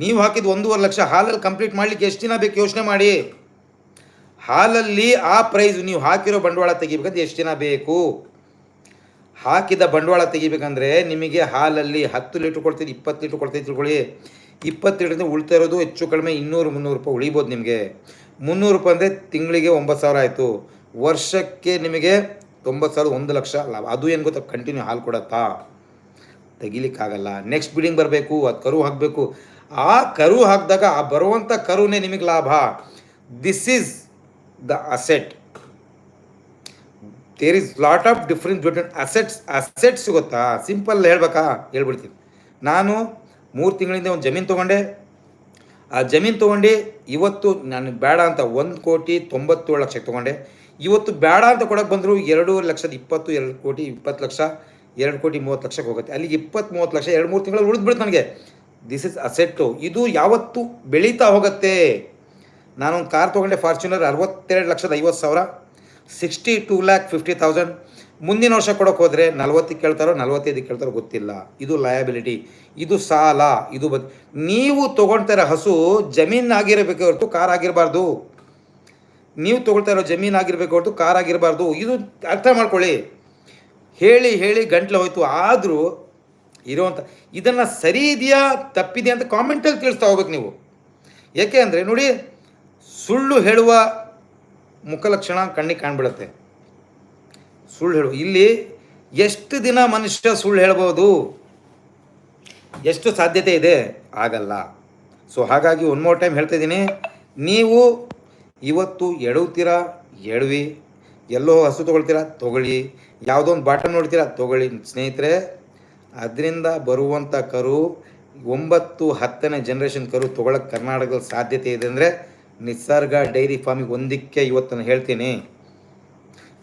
ನೀವು ಹಾಕಿದ ಒಂದೂವರೆ ಲಕ್ಷ ಹಾಲಲ್ಲಿ ಕಂಪ್ಲೀಟ್ ಮಾಡ್ಲಿಕ್ಕೆ ಎಷ್ಟು ದಿನ ಬೇಕು ಯೋಚನೆ ಮಾಡಿ. ಹಾಲಲ್ಲಿ ಆ ಪ್ರೈಸ್ ನೀವು ಹಾಕಿರೋ ಬಂಡವಾಳ ತೆಗಿಬೇಕಂದ್ರೆ ಎಷ್ಟು ದಿನ ಬೇಕು? ಹಾಕಿದ ಬಂಡವಾಳ ತೆಗಿಬೇಕಂದ್ರೆ ನಿಮಗೆ ಹಾಲಲ್ಲಿ ಹತ್ತು ಲೀಟ್ರ್ ಕೊಡ್ತೀನಿ, ಇಪ್ಪತ್ತು ಲೀಟ್ರ್ ಕೊಡ್ತೀನಿ ತಿಳ್ಕೊಳ್ಳಿ. ಇಪ್ಪತ್ತು ಲೀಟ್ರಿಂದ ಉಳ್ತಾ ಇರೋದು ಹೆಚ್ಚು ಕಡಿಮೆ ಇನ್ನೂರು, ಮುನ್ನೂರು ರೂಪಾಯಿ ಉಳಿಬೋದು ನಿಮಗೆ. ಮುನ್ನೂರು ರೂಪಾಯಿ ಅಂದರೆ ತಿಂಗಳಿಗೆ ಒಂಬತ್ತು ಸಾವಿರ ಆಯಿತು. ವರ್ಷಕ್ಕೆ ನಿಮಗೆ ತೊಂಬತ್ತು ಸಾವಿರ ಒಂದು ಲಕ್ಷ ಲಾಭ. ಅದು ಏನು ಗೊತ್ತಾ? ಕಂಟಿನ್ಯೂ ಹಾಲು ಕೊಡತ್ತಾ? ತೆಗಿಲಿಕ್ಕಾಗಲ್ಲ. ನೆಕ್ಸ್ಟ್ ಬಿಡಿಂಗ್ ಬರಬೇಕು, ಅದು ಕರು ಹಾಕಬೇಕು. ಆ ಕರು ಹಾಕಿದಾಗ, ಆ ಬರುವಂಥ ಕರುನೇ ನಿಮಗೆ ಲಾಭ. This is the asset there is lot of difference between assets assets ಗೊತ್ತಾ? ಸಿಂಪಲ್ ಹೇಳ್ಬೇಕಾ? ಹೇಳ್ಬಿಡ್ತೀನಿ. ನಾನು ಮೂರು ತಿಂಗಳಿಂದ ಒಂದು ಜಮೀನು ತೊಗೊಂಡೆ. ಆ ಜಮೀನು ತೊಗೊಂಡು, ಇವತ್ತು ನನಗೆ ಬೇಡ ಅಂತ ಒಂದು ಕೋಟಿ ತೊಂಬತ್ತೇಳು ಲಕ್ಷಕ್ಕೆ ತೊಗೊಂಡೆ. ಇವತ್ತು ಬೇಡ ಅಂತ ಕೊಡೋಕೆ ಬಂದರು ಎರಡು ಲಕ್ಷದ ಇಪ್ಪತ್ತು, ಎರಡು ಕೋಟಿ ಇಪ್ಪತ್ತು ಲಕ್ಷ, ಎರಡು ಕೋಟಿ ಮೂವತ್ತು ಲಕ್ಷಕ್ಕೆ ಹೋಗುತ್ತೆ. ಅಲ್ಲಿಗೆ ಇಪ್ಪತ್ತು ಮೂವತ್ತು ಲಕ್ಷ ಎರಡು ಮೂರು ತಿಂಗಳು ಉಳಿದ್ಬಿಡುತ್ತೆ ನನಗೆ. ದಿಸ್ ಇಸ್ ಅಸೆಟ್ಟು ಇದು ಯಾವತ್ತು ಬೆಳೀತಾ ಹೋಗುತ್ತೆ? ನಾನೊಂದು ಕಾರ್ ತೊಗೊಂಡೆ ಫಾರ್ಚುನರ್ ಅರವತ್ತೆರಡು ಲಕ್ಷದ ಐವತ್ತು ಸಾವಿರ. Sixty two lakh fifty thousand ಮುಂದಿನ ವರ್ಷ ಕೊಡೋಕೆ ಹೋದರೆ ನಲ್ವತ್ತಕ್ಕೆ ಕೇಳ್ತಾರೋ, ನಲ್ವತ್ತೈದಕ್ಕೆ ಕೇಳ್ತಾರೋ ಗೊತ್ತಿಲ್ಲ. ಇದು ಲಯಬಿಲಿಟಿ ಇದು ಸಾಲ. ಇದು ಬದ್ ನೀವು ತೊಗೊಳ್ತಾ ಇರೋ ಹಸು ಜಮೀನು ಆಗಿರಬೇಕು ಹೊರತು ಕಾರ್ ಆಗಿರಬಾರ್ದು. ನೀವು ತೊಗೊಳ್ತಾ ಇರೋ ಜಮೀನು ಆಗಿರಬೇಕು ಹೊರತು ಕಾರ್ ಆಗಿರಬಾರ್ದು. ಇದು ಅರ್ಥ ಮಾಡ್ಕೊಳ್ಳಿ. ಹೇಳಿ ಹೇಳಿ ಗಂಟ್ಲು ಹೋಯ್ತು. ಆದರೂ ಇರೋವಂಥ ಇದನ್ನು ಸರಿ ಇದೆಯಾ ತಪ್ಪಿದೆ ಅಂತ ಕಾಮೆಂಟಲ್ಲಿ ತಿಳಿಸ್ತಾ ಹೋಗ್ಬೇಕು ನೀವು. ಏಕೆ ಅಂದರೆ ನೋಡಿ, ಸುಳ್ಳು ಹೇಳುವ ಮುಖಲಕ್ಷಣ ಕಣ್ಣಿಗೆ ಕಾಣ್ಬಿಡುತ್ತೆ. ಸುಳ್ಳು ಹೇಳು ಇಲ್ಲಿ ಎಷ್ಟು ದಿನ ಮನುಷ್ಯ ಸುಳ್ಳು ಹೇಳ್ಬೋದು? ಎಷ್ಟು ಸಾಧ್ಯತೆ ಇದೆ? ಆಗಲ್ಲ. ಸೊ ಹಾಗಾಗಿ ಒನ್ ಮೋರ್ ಟೈಮ್ ಹೇಳ್ತಾ ಇದ್ದೀನಿ. ನೀವು ಇವತ್ತು ಎಡುತ್ತೀರಾ ಎಡವಿ. ಎಲ್ಲೋ ಹಸು ತೊಗೊಳ್ತೀರಾ? ತೊಗೊಳ್ಳಿ. ಯಾವುದೋ ಒಂದು ಬಾಟಮ್ ನೋಡ್ತೀರಾ? ತೊಗೊಳ್ಳಿ. ಸ್ನೇಹಿತರೆ ಅದರಿಂದ ಬರುವಂಥ ಕರು ಒಂಬತ್ತು ಹತ್ತನೇ ಜನ್ರೇಷನ್ ಕರು ತೊಗೊಳಕ್ಕೆ ಕರ್ನಾಟಕದಲ್ಲಿ ಸಾಧ್ಯತೆ ಇದೆ ಅಂದರೆ ನಿಸರ್ಗ ಡೈರಿ ಫಾರ್ಮಿಗೆ ಒಂದಕ್ಕೆ ಇವತ್ತು ನಾನು ಹೇಳ್ತೀನಿ.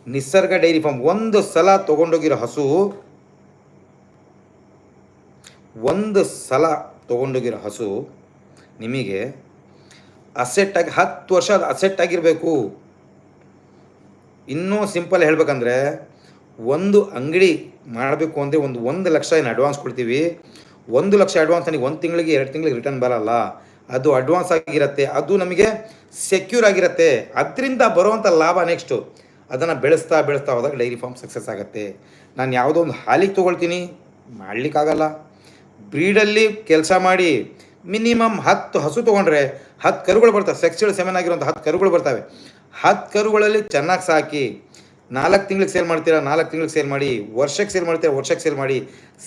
ನಿಸರ್ಗ ಡೈರಿ ಫಾರ್ಮ್ ಒಂದು ಸಲ ತೊಗೊಂಡೋಗಿರೋ ಹಸು ಒಂದು ಸಲ ತೊಗೊಂಡೋಗಿರೋ ಹಸು ನಿಮಗೆ ಅಸೆಟ್ ಆಗಿ ಹತ್ತು ವರ್ಷ ಅಸೆಟ್ ಆಗಿರಬೇಕು. ಇನ್ನೂ ಸಿಂಪಲ್ ಹೇಳ್ಬೇಕಂದ್ರೆ ಒಂದು ಅಂಗಡಿ ಮಾಡಬೇಕು ಅಂದರೆ ಒಂದು ಒಂದು ಲಕ್ಷ ಏನು ಅಡ್ವಾನ್ಸ್ ಕೊಡ್ತೀವಿ. ಒಂದು ಲಕ್ಷ ಅಡ್ವಾನ್ಸ್ ನನಗೆ ಒಂದು ತಿಂಗಳಿಗೆ, ಎರಡು ತಿಂಗಳಿಗೆ ರಿಟರ್ನ್ ಬರಲ್ಲ. ಅದು ಅಡ್ವಾನ್ಸ್ ಆಗಿರುತ್ತೆ. ಅದು ನಮಗೆ ಸೆಕ್ಯೂರ್ ಆಗಿರುತ್ತೆ. ಅದರಿಂದ ಬರುವಂಥ ಲಾಭ ನೆಕ್ಸ್ಟು ಅದನ್ನು ಬೆಳೆಸ್ತಾ ಬೆಳೆಸ್ತಾ ಹೋದಾಗ ಡೈರಿ ಫಾರ್ಮ್ ಸಕ್ಸಸ್ ಆಗುತ್ತೆ. ನಾನು ಯಾವುದೋ ಒಂದು ಹಾಲಿಗೆ ತೊಗೊಳ್ತೀನಿ. ಮಾಡಲಿಕ್ಕಾಗಲ್ಲ. ಬ್ರೀಡಲ್ಲಿ ಕೆಲಸ ಮಾಡಿ ಮಿನಿಮಮ್ ಹತ್ತು ಹಸು ತೊಗೊಂಡ್ರೆ ಹತ್ತು ಕರುಗಳು ಬರ್ತವೆ. ಸೆಕ್ಸ್ಟಲ್ ಸೆಮೆನ್ ಆಗಿರುವಂಥ ಹತ್ತು ಕರುಗಳು ಬರ್ತವೆ. ಹತ್ತು ಕರುಗಳಲ್ಲಿ ಚೆನ್ನಾಗಿ ಸಾಕಿ ನಾಲ್ಕು ತಿಂಗಳಿಗೆ ಸೇಲ್ ಮಾಡ್ತೀರಾ, ನಾಲ್ಕು ತಿಂಗಳಿಗೆ ಸೇಲ್ ಮಾಡಿ ವರ್ಷಕ್ಕೆ ಸೇಲ್ ಮಾಡ್ತೀರಾ ವರ್ಷಕ್ಕೆ ಸೇಲ್ ಮಾಡಿ,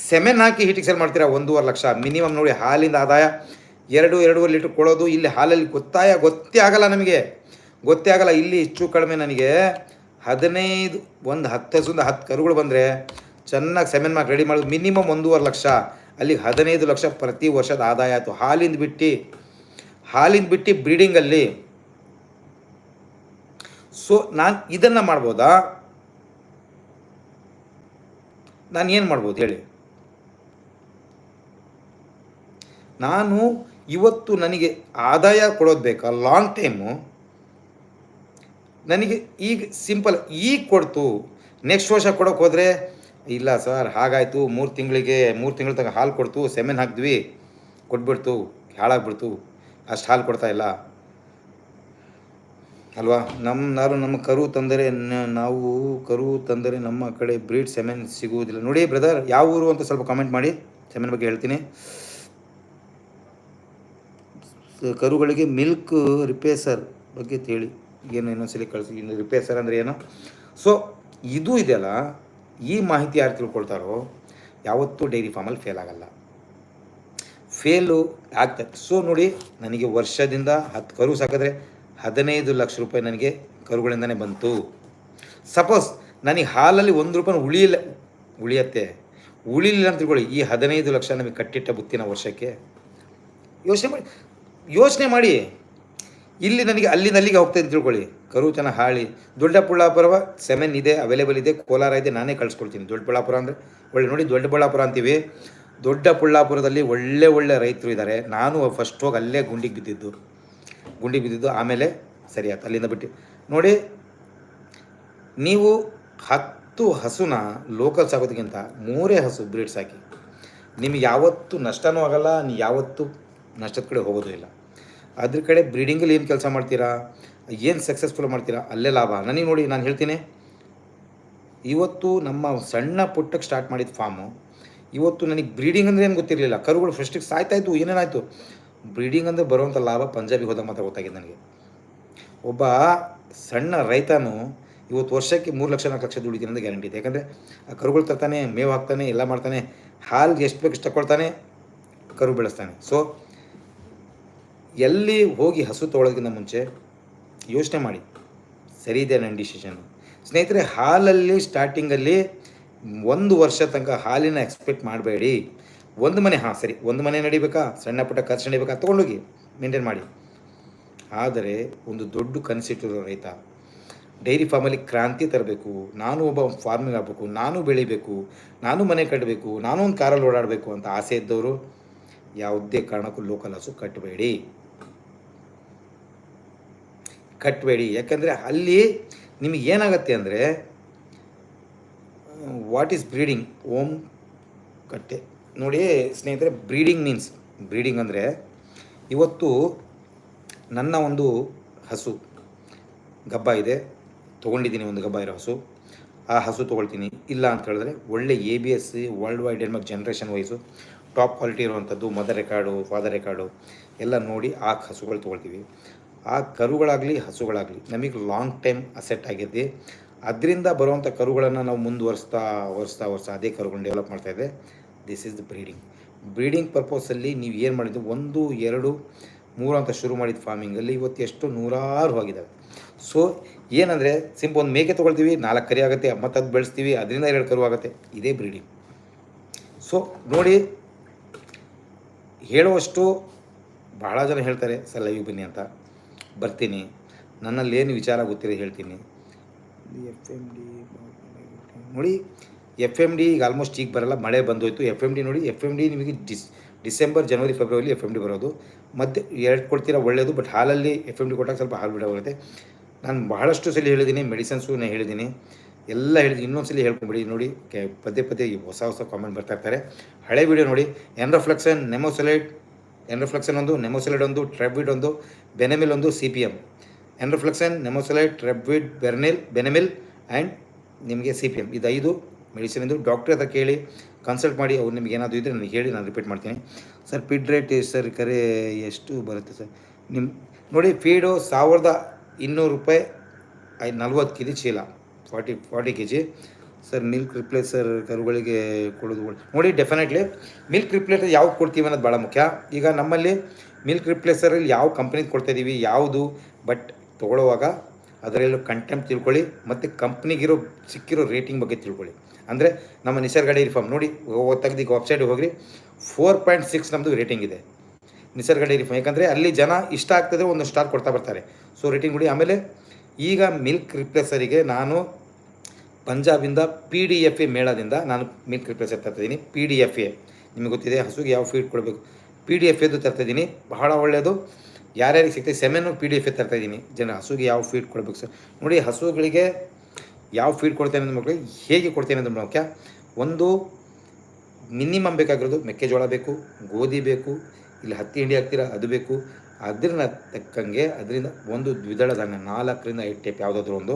ಸೆಮೆನ್ ಹಾಕಿ ಹೀಟಿಗೆ ಸೇಲ್ ಮಾಡ್ತೀರಾ, ಒಂದೂವರೆ ಲಕ್ಷ. ಮಿನಿಮಮ್ ನೋಡಿ ಹಾಲಿಂದ ಆದಾಯ. ಎರಡು, ಎರಡೂವರೆ ಲೀಟ್ರ್ ಕೊಡೋದು ಇಲ್ಲಿ ಹಾಲಲ್ಲಿ ಗೊತ್ತಾಯ, ಗೊತ್ತೇ ಆಗಲ್ಲ ನಮಗೆ. ಗೊತ್ತೇ ಆಗಲ್ಲ, ಇಲ್ಲಿ ಹೆಚ್ಚು ಕಡಿಮೆ ನನಗೆ. ಹದಿನೈದು, ಒಂದು ಹತ್ತು ಹಸುಂದ ಹತ್ತು ಕರುಗಳು ಬಂದರೆ ಚೆನ್ನಾಗಿ ಸೆಮೆನ್ ಮಾರ್ಕ್ ರೆಡಿ ಮಾಡೋದು ಮಿನಿಮಮ್ ಒಂದೂವರೆ ಲಕ್ಷ. ಅಲ್ಲಿಗೆ ಹದಿನೈದು ಲಕ್ಷ ಪ್ರತಿ ವರ್ಷದ ಆದಾಯ ಆಯಿತು. ಹಾಲಿಂದ ಬಿಟ್ಟು ಹಾಲಿಂದ ಬಿಟ್ಟು ಬ್ರೀಡಿಂಗಲ್ಲಿ ಸೊ ನಾನು ಇದನ್ನು ಮಾಡ್ಬೋದಾ? ನಾನು ಏನು ಮಾಡ್ಬೋದು ಹೇಳಿ. ನಾನು ಇವತ್ತು ನನಗೆ ಆದಾಯ ಕೊಡೋದು ಬೇಕಾ? ಲಾಂಗ್ ಟೈಮು ನನಗೆ ಈಗ ಸಿಂಪಲ್ ಈಗ ಕೊಡ್ತು. ನೆಕ್ಸ್ಟ್ ವರ್ಷ ಕೊಡೋಕೆ ಹೋದರೆ, ಇಲ್ಲ ಸರ್ ಹಾಗಾಯಿತು. ಮೂರು ತಿಂಗಳಿಗೆ, ಮೂರು ತಿಂಗಳ ತನಕ ಹಾಲು ಕೊಡ್ತು. ಸೆಮೆನ್ ಹಾಕಿದ್ವಿ. ಕೊಟ್ಬಿಡ್ತು. ಹಾಳಾಗ್ಬಿಡ್ತು. ಅಷ್ಟು ಹಾಲು ಕೊಡ್ತಾ ಇಲ್ಲ. ಅಲ್ವಾ? ನಮ್ಮ ನಾನು ನಮ್ಮ ಕರು ತಂದರೆ ನಾವು ಕರು ತಂದರೆ ನಮ್ಮ ಕಡೆ ಬ್ರೀಡ್ ಸೆಮೆನ್ ಸಿಗುವುದಿಲ್ಲ. ನೋಡಿ ಬ್ರದರ್, ಯಾವ ಊರು ಅಂತ ಸ್ವಲ್ಪ ಕಾಮೆಂಟ್ ಮಾಡಿ. ಸೆಮೆನ್ ಬಗ್ಗೆ ಹೇಳ್ತೀನಿ. ಕರುಗಳಿಗೆ ಮಿಲ್ಕ್ ರಿಪೇಸರ್ ಬಗ್ಗೆ ತಿಳಿ. ಏನು ಇನ್ನೊಂದ್ಸಲಿ ಕಳಿಸಿ, ಇನ್ನು ರಿಪೇಸರ್ ಅಂದರೆ ಏನು? ಸೊ ಇದು ಇದೆಯಲ್ಲ ಈ ಮಾಹಿತಿ ಯಾರು ತಿಳ್ಕೊಳ್ತಾರೋ, ಯಾವತ್ತೂ ಡೈರಿ ಫಾರ್ಮಲ್ಲಿ ಫೇಲ್ ಆಗಲ್ಲ. ಫೇಲು ಆಗ್ತದೆ. ಸೊ ನೋಡಿ, ನನಗೆ ವರ್ಷದಿಂದ ಹತ್ತು ಕರು ಸಾಕಿದ್ರೆ ಹದಿನೈದು ಲಕ್ಷ ರೂಪಾಯಿ ನನಗೆ ಕರುಗಳಿಂದನೇ ಬಂತು. ಸಪೋಸ್ ನನಗೆ ಹಾಲಲ್ಲಿ ಒಂದು ರೂಪಾಯಿ ಉಳಿಯಿಲ್ಲ, ಉಳಿಯತ್ತೆ. ಉಳಿಲಿಲ್ಲ ಅಂತ ತಿಳ್ಕೊಳ್ಳಿ, ಈ ಹದಿನೈದು ಲಕ್ಷ ನಮಗೆ ಕಟ್ಟಿಟ್ಟ ಬುತ್ತಿನ ವರ್ಷಕ್ಕೆ. ಯೋಚನೆ ಮಾಡಿ ಯೋಚನೆ ಮಾಡಿ. ಇಲ್ಲಿ ನನಗೆ ಅಲ್ಲಿಂದ ಅಲ್ಲಿಗೆ ಹೋಗ್ತಾಯಿದ್ದು ತಿಳ್ಕೊಳ್ಳಿ ತಿಳ್ಕೊಳ್ಳಿ. ಕರುಚನ ಹಾಳಿ, ದೊಡ್ಡಬಳ್ಳಾಪುರವ ಸೆಮೆನ್ ಇದೆ ಅವೈಲೇಬಲ್ ಇದೆ, ಕೋಲಾರ ಇದೆ, ನಾನೇ ಕಳಿಸ್ಕೊಡ್ತೀನಿ. ದೊಡ್ಡಬಳ್ಳಾಪುರ ಅಂದರೆ, ಒಳ್ಳೆ ನೋಡಿ ದೊಡ್ಡಬಳ್ಳಾಪುರ ಅಂತೀವಿ. ದೊಡ್ಡಬಳ್ಳಾಪುರದಲ್ಲಿ ಒಳ್ಳೆ ಒಳ್ಳೆ ರೈತರು ಇದ್ದಾರೆ. ನಾನು ಫಸ್ಟ್ ಹೋಗಿ ಅಲ್ಲೇ ಗುಂಡಿಗೆ ಬಿದ್ದಿದ್ದು. ಗುಂಡಿಗೆ ಬಿದ್ದಿದ್ದು ಆಮೇಲೆ ಸರಿ ಆಯ್ತು ಅಲ್ಲಿಂದ ಬಿಟ್ಟು ನೋಡಿ, ನೀವು ಹತ್ತು ಹಸುನ ಲೋಕಲ್ ಸಾಕೋದಕ್ಕಿಂತ ಮೂರೇ ಹಸು ಬ್ರೀಡ್ ಸಾಕಿ. ನಿಮ್ಗೆ ಯಾವತ್ತೂ ನಷ್ಟನೂ ಆಗಲ್ಲ ನೀವು ಯಾವತ್ತೂ ನಷ್ಟದ ಕಡೆ ಹೋಗೋದೂ ಇಲ್ಲ. ಅದ್ರ ಕಡೆ ಬ್ರೀಡಿಂಗಲ್ಲಿ ಏನು ಕೆಲಸ ಮಾಡ್ತೀರಾ, ಏನು ಸಕ್ಸಸ್ಫುಲ್ ಮಾಡ್ತೀರಾ, ಅಲ್ಲೇ ಲಾಭ. ನನಗೆ ನೋಡಿ, ನಾನು ಹೇಳ್ತೀನಿ, ಇವತ್ತು ನಮ್ಮ ಸಣ್ಣ ಪುಟ್ಟಕ್ಕೆ ಸ್ಟಾರ್ಟ್ ಮಾಡಿದ ಫಾರ್ಮು ಇವತ್ತು ನನಗೆ ಬ್ರೀಡಿಂಗ್ ಅಂದರೆ ಏನು ಗೊತ್ತಿರಲಿಲ್ಲ. ಕರುಗಳು ಫಸ್ಟಿಗೆ ಸಾಯ್ತಾಯಿತು ಏನೇನಾಯಿತು? ಬ್ರೀಡಿಂಗ್ ಅಂದರೆ ಬರುವಂಥ ಲಾಭ ಪಂಜಾಬಿಗೆ ಹೋದ ಮಾತ್ರ ಗೊತ್ತಾಗಿದೆ ನನಗೆ. ಒಬ್ಬ ಸಣ್ಣ ರೈತನು ಇವತ್ತು ವರ್ಷಕ್ಕೆ ಮೂರು ಲಕ್ಷ ನಾಲ್ಕು ಲಕ್ಷ ದುಡಿತೀನಿ ಅಂತ ಗ್ಯಾರಂಟಿ ಇದೆ. ಯಾಕಂದರೆ ಆ ಕರುಗಳು ತರ್ತಾನೆ, ಮೇವು ಹಾಕ್ತಾನೆ, ಎಲ್ಲ ಮಾಡ್ತಾನೆ, ಹಾಲ್ಗೆ ಎಷ್ಟು ಬೇಕು ತಗೊಳ್ತಾನೆ ಕರು ಬೆಳೆಸ್ತಾನೆ. ಸೊ ಎಲ್ಲಿ ಹೋಗಿ ಹಸು ತೊಗೊಳೋದಕ್ಕಿಂತ ಮುಂಚೆ ಯೋಚನೆ ಮಾಡಿ. ಸರಿ ಇದೆ ನನ್ನ ಡಿಸಿಷನ್ನು ಸ್ನೇಹಿತರೆ, ಹಾಲಲ್ಲಿ ಸ್ಟಾರ್ಟಿಂಗಲ್ಲಿ ಒಂದು ವರ್ಷ ತನಕ ಹಾಲಿನ ಎಕ್ಸ್ಪೆಕ್ಟ್ ಮಾಡಬೇಡಿ. ಒಂದು ಮನೆ, ಹಾಂ, ಸರಿ. ಒಂದು ಮನೆ ನಡಿಬೇಕಾ? ಸಣ್ಣ ಪುಟ್ಟ ಖರ್ಚು ನಡಿಬೇಕಾ? ತೊಗೊಂಡೋಗಿ ಮೇಂಟೈನ್ ಮಾಡಿ. ಆದರೆ ಒಂದು ದೊಡ್ಡ ಕನಸಿಟ್ಟಿರೋ ರೈತ ಡೈರಿ ಫಾರ್ಮಲ್ಲಿ ಕ್ರಾಂತಿ ತರಬೇಕು. ನಾನು ಒಬ್ಬ ಫಾರ್ಮಿಂಗ್ ಆಗಬೇಕು. ನಾನು ಬೆಳಿಬೇಕು. ನಾನು ಮನೆ ಕಟ್ಟಬೇಕು. ನಾನು ಒಂದು ಕಾರಲ್ಲಿ ಓಡಾಡಬೇಕು ಅಂತ ಆಸೆ ಇದ್ದವರು ಯಾವುದೇ ಕಾರಣಕ್ಕೂ ಲೋಕಲ್ ಹಸು ಕಟ್ಟಬೇಡಿ. ಕಟ್ಟಬೇಡಿ. ಯಾಕಂದರೆ ಅಲ್ಲಿ ನಿಮಗೆ ಏನಾಗತ್ತೆ ಅಂದರೆ ವಾಟ್ ಈಸ್ ಬ್ರೀಡಿಂಗ್ ಓಮ್ ಕಟ್ಟೆ. ನೋಡಿ, ಸ್ನೇಹಿತರೆ ಬ್ರೀಡಿಂಗ್ ಮೀನ್ಸ್ ಬ್ರೀಡಿಂಗ್ ಅಂದರೆ ಇವತ್ತು ನನ್ನ ಒಂದು ಹಸು, ಗಬ್ಬ ಇದೆ. ತೊಗೊಂಡಿದ್ದೀನಿ ಒಂದು ಗಬ್ಬ ಇರೋ ಹಸು. ಆ ಹಸು ತೊಗೊಳ್ತೀನಿ. ಇಲ್ಲ ಅಂತ ಹೇಳಿದ್ರೆ ಒಳ್ಳೆ A B S C world wide ಹೆಣ್ಮಕ್ generation wise top quality ಇರುವಂಥದ್ದು ಮದರ್ ರೆಕಾರ್ಡು ಫಾದರ್ ರೆಕಾರ್ಡು ಎಲ್ಲ ನೋಡಿ ಆ ಹಸುಗಳು ತೊಗೊಳ್ತೀವಿ. ಆ ಕರುಗಳಾಗಲಿ, ಹಸುಗಳಾಗಲಿ, ನಮಗೆ ಲಾಂಗ್ ಟೈಮ್ ಅಸೆಟ್ ಆಗಿದೆ ಅದರಿಂದ ಬರುವಂಥ ಕರುಗಳನ್ನು ನಾವು ಮುಂದುವರಿಸ್ತಾ ವರ್ಸ್ತಾ ವರ್ಸ್ತಾ ಅದೇ ಕರುಗಳನ್ನ ಡೆವಲಪ್ ಮಾಡ್ತಾ ಇದ್ದೆ. This is the breeding breeding ಪರ್ಪಸಲ್ಲಿ ನೀವು ಏನು ಮಾಡಿದ್ದು? ಒಂದು ಎರಡು ಮೂರು ಅಂತ ಶುರು ಮಾಡಿದ ಫಾರ್ಮಿಂಗಲ್ಲಿ ಇವತ್ತು ಎಷ್ಟು ನೂರಾರು ಹೋಗಿದ್ದಾವೆ ಸೊ ಏನಂದರೆ ಸಿಂಪ್ ಒಂದು ಮೇಕೆ ತೊಗೊಳ್ತೀವಿ ನಾಲ್ಕು ಕರಿ ಆಗುತ್ತೆ ಮತ್ತು ಅದು ಬೆಳೆಸ್ತೀವಿ ಅದರಿಂದ ಎರಡು ಕರು ಆಗುತ್ತೆ. ಇದೇ ಬ್ರೀಡಿಂಗ್ ಸೊ ನೋಡಿ ಹೇಳುವಷ್ಟು ಬಹಳ ಜನ ಹೇಳ್ತಾರೆ ಸರ್ ಲೈವ್ ಬನ್ನಿ ಅಂತ. ಬರ್ತೀನಿ. ನನ್ನಲ್ಲಿ ಏನು ವಿಚಾರ ಗೊತ್ತಿದೆ ಹೇಳ್ತೀನಿ. ನೋಡಿ ಎಫ್ ಎಂ ಡಿ ಈಗ ಆಲ್ಮೋಸ್ಟ್ ಈಗ ಬರಲ್ಲ, ಮಳೆ ಬಂದೋಯ್ತು. ಎಫ್ ಎಂ ಡಿ ನೋಡಿ ಎಫ್ ಎಂ ಡಿ ನಿಮಗೆ ಡಿಸ್, ಡಿಸೆಂಬರ್, ಜನವರಿ, ಫೆಬ್ರವರಿ ಎಫ್ ಎಂ ಡಿ ಬರೋದು. ಮತ್ತೆ ಎರಡು ಕೊಡ್ತೀರಾ ಒಳ್ಳೆಯದು ಬಟ್ ಹಾಲಲ್ಲಿ ಎಫ್ ಎಂ ಡಿ ಕೊಟ್ಟಾಗ ಸ್ವಲ್ಪ ಹಾಲು ಬಿಡೋಗುತ್ತೆ. ನಾನು ಬಹಳಷ್ಟು ಸಲ ಹೇಳಿದ್ದೀನಿ ಮೆಡಿಸನ್ಸು ನಾನು ಹೇಳಿದ್ದೀನಿ. ಎಲ್ಲ ಹೇಳಿದ್ದೀನಿ ಇನ್ನೊಂದು ಸಲ ಹೇಳ್ಕೊಂಬಿಡಿ. ನೋಡಿ, ಕೆ, ಪದೇ ಪದೇ ಹೊಸ ಹೊಸ ಕಾಮೆಂಟ್ ಬರ್ತಾ ಇರ್ತಾರೆ. ಹಳೆ ವಿಡಿಯೋ ನೋಡಿ ಎನ್ರೋಫ್ಲೆಕ್ಸನ್ ನೆಮೋಸೊಲೈಡ್ ಎನ್ರೋಫ್ಲೆಕ್ಸನ್ ಒಂದು ನೆಮೋಸೊಲೈಡ್ ಒಂದು ಟ್ರೆಬ್ವಿಡ್ ಒಂದು ಬೆನೆಮಿಲ್ ಒಂದು C P M enrofloxacin nimesulide ಟ್ರೆಬ್ವಿಡ್ ಬೆರ್ನಿಲ್ ಬೆನೆಮಿಲ್ ಆ್ಯಂಡ್ ನಿಮಗೆ ಸಿ ಪಿ ಎಂ ಇದು ಐದು ಮೆಡಿಸಿನ್ ಇದು ಡಾಕ್ಟ್ರ್ ಹತ್ರ ಕೇಳಿ ಕನ್ಸಲ್ಟ್ ಮಾಡಿ ಅವ್ರು ನಿಮ್ಗೆ ಏನಾದರೂ ಇದ್ದರೆ ನನಗೆ ಹೇಳಿ, ನಾನು ರಿಪೀಟ್ ಮಾಡ್ತೀನಿ. Sir feed rate sir? ಕರೆ ಎಷ್ಟು ಬರುತ್ತೆ ಸರ್? ನಿಮ್ಮ ನೋಡಿ ಫೀಡು ಸಾವಿರದ ಇನ್ನೂರು ರೂಪಾಯಿ, ಐ, ನಲ್ವತ್ತು ಕೆ ಜಿ ಚೀಲ, forty forty K G sir, milk replacer ಕರುಗಳಿಗೆ ಕೊಡೋದು ನೋಡಿ ಡೆಫಿನೆಟ್ಲಿ ಮಿಲ್ಕ್ ರಿಪ್ಲೇಸರ್ ಯಾವ್ದು ಕೊಡ್ತೀವಿ ಅನ್ನೋದು ಭಾಳ ಮುಖ್ಯ. ಈಗ ನಮ್ಮಲ್ಲಿ ಮಿಲ್ಕ್ ರಿಪ್ಲೇಸರಲ್ಲಿ ಯಾವ ಕಂಪ್ನಿದು ಕೊಡ್ತಾ ಇದ್ದೀವಿ ಯಾವುದು, ಬಟ್ ತೊಗೊಳ್ಳುವಾಗ ಅದರಲ್ಲೂ ಕಂಟೆಂಟ್ ತಿಳ್ಕೊಳ್ಳಿ, ಮತ್ತು ಕಂಪ್ನಿಗಿರೋ, ಸಿಕ್ಕಿರೋ ರೇಟಿಂಗ್ ಬಗ್ಗೆ ತಿಳ್ಕೊಳ್ಳಿ. ಅಂದರೆ ನಮ್ಮ ನಿಸರ್ಗ ಡೈರಿ ಫಾರ್ಮ್ ನೋಡಿ ತೆಗ್ದು ಈಗ ಹೋಗಿ ಹೋಗ್ರಿ. ಫೋರ್ ಪಾಯಿಂಟ್ ಸಿಕ್ಸ್ ನಮ್ಮದು ರೇಟಿಂಗ್ ಇದೆ. ನಿಸರ್ಗ ಡೈರಿ ಫಾರ್ಮ್ ಯಾಕಂದರೆ ಅಲ್ಲಿ ಜನ ಇಷ್ಟ ಆಗ್ತದೆ ಒಂದು ಸ್ಟಾರ್ ಕೊಡ್ತಾ ಬರ್ತಾರೆ. ಸೊ ರೇಟಿಂಗ್ ನೋಡಿ ಆಮೇಲೆ ಈಗ ಮಿಲ್ಕ್ ರಿಪ್ಲೇಸರಿಗೆ ನಾನು ಪಂಜಾಬಿಂದ ಪಿ ಡಿ ಎಫ್ ಎ ಮೇಳದಿಂದ ನಾನು ಮಿಲ್ಕ್ ರಿಪ್ಲೇಸರ್ ತರ್ತಿದ್ದೀನಿ ಪಿ ಡಿ ಎಫ್ ಎ ನಿಮಗೆ ಗೊತ್ತಿದೆ, ಹಸುಗೆ ಯಾವ ಫೀಡ್ ಕೊಡಬೇಕು? ಪಿ ಡಿ ಎಫ್ ಎದು ತರ್ತಿದ್ದೀನಿ ಬಹಳ ಒಳ್ಳೆಯದು ಯಾರ್ಯಾರಿಗೆ ಸಿಗ್ತದೆ? Semen P D F A ತರ್ತಾಯಿದ್ದೀನಿ ಜನ ಹಸುಗೆ ಯಾವ ಫೀಡ್ ಕೊಡಬೇಕು ಸರ್? ನೋಡಿ, ಹಸುಗಳಿಗೆ ಯಾವ ಫೀಡ್ ಕೊಡ್ತೇನೆ ಅಂದ್ರೆ ಮಕ್ಕಳಿಗೆ ಹೇಗೆ ಕೊಡ್ತೇನೆ ಅಂದ್ರೆ ಮುಖ್ಯ. ಒಂದು, ಮಿನಿಮಮ್ ಬೇಕಾಗಿರೋದು ಮೆಕ್ಕೆಜೋಳ ಬೇಕು, ಗೋಧಿ ಬೇಕು, ಇಲ್ಲಿ ಹತ್ತಿ ಹಿಂಡಿ ಹಾಕ್ತೀರಾ, ಅದು ಬೇಕು. ಅದನ್ನ ತಕ್ಕಂಗೆ ಅದರಿಂದ ಒಂದು ದ್ವಿದಳ ಧಾನ್ಯ, ನಾಲ್ಕರಿಂದ ಐದು ಟೈಪ್ ಯಾವುದಾದ್ರೂ ಒಂದು.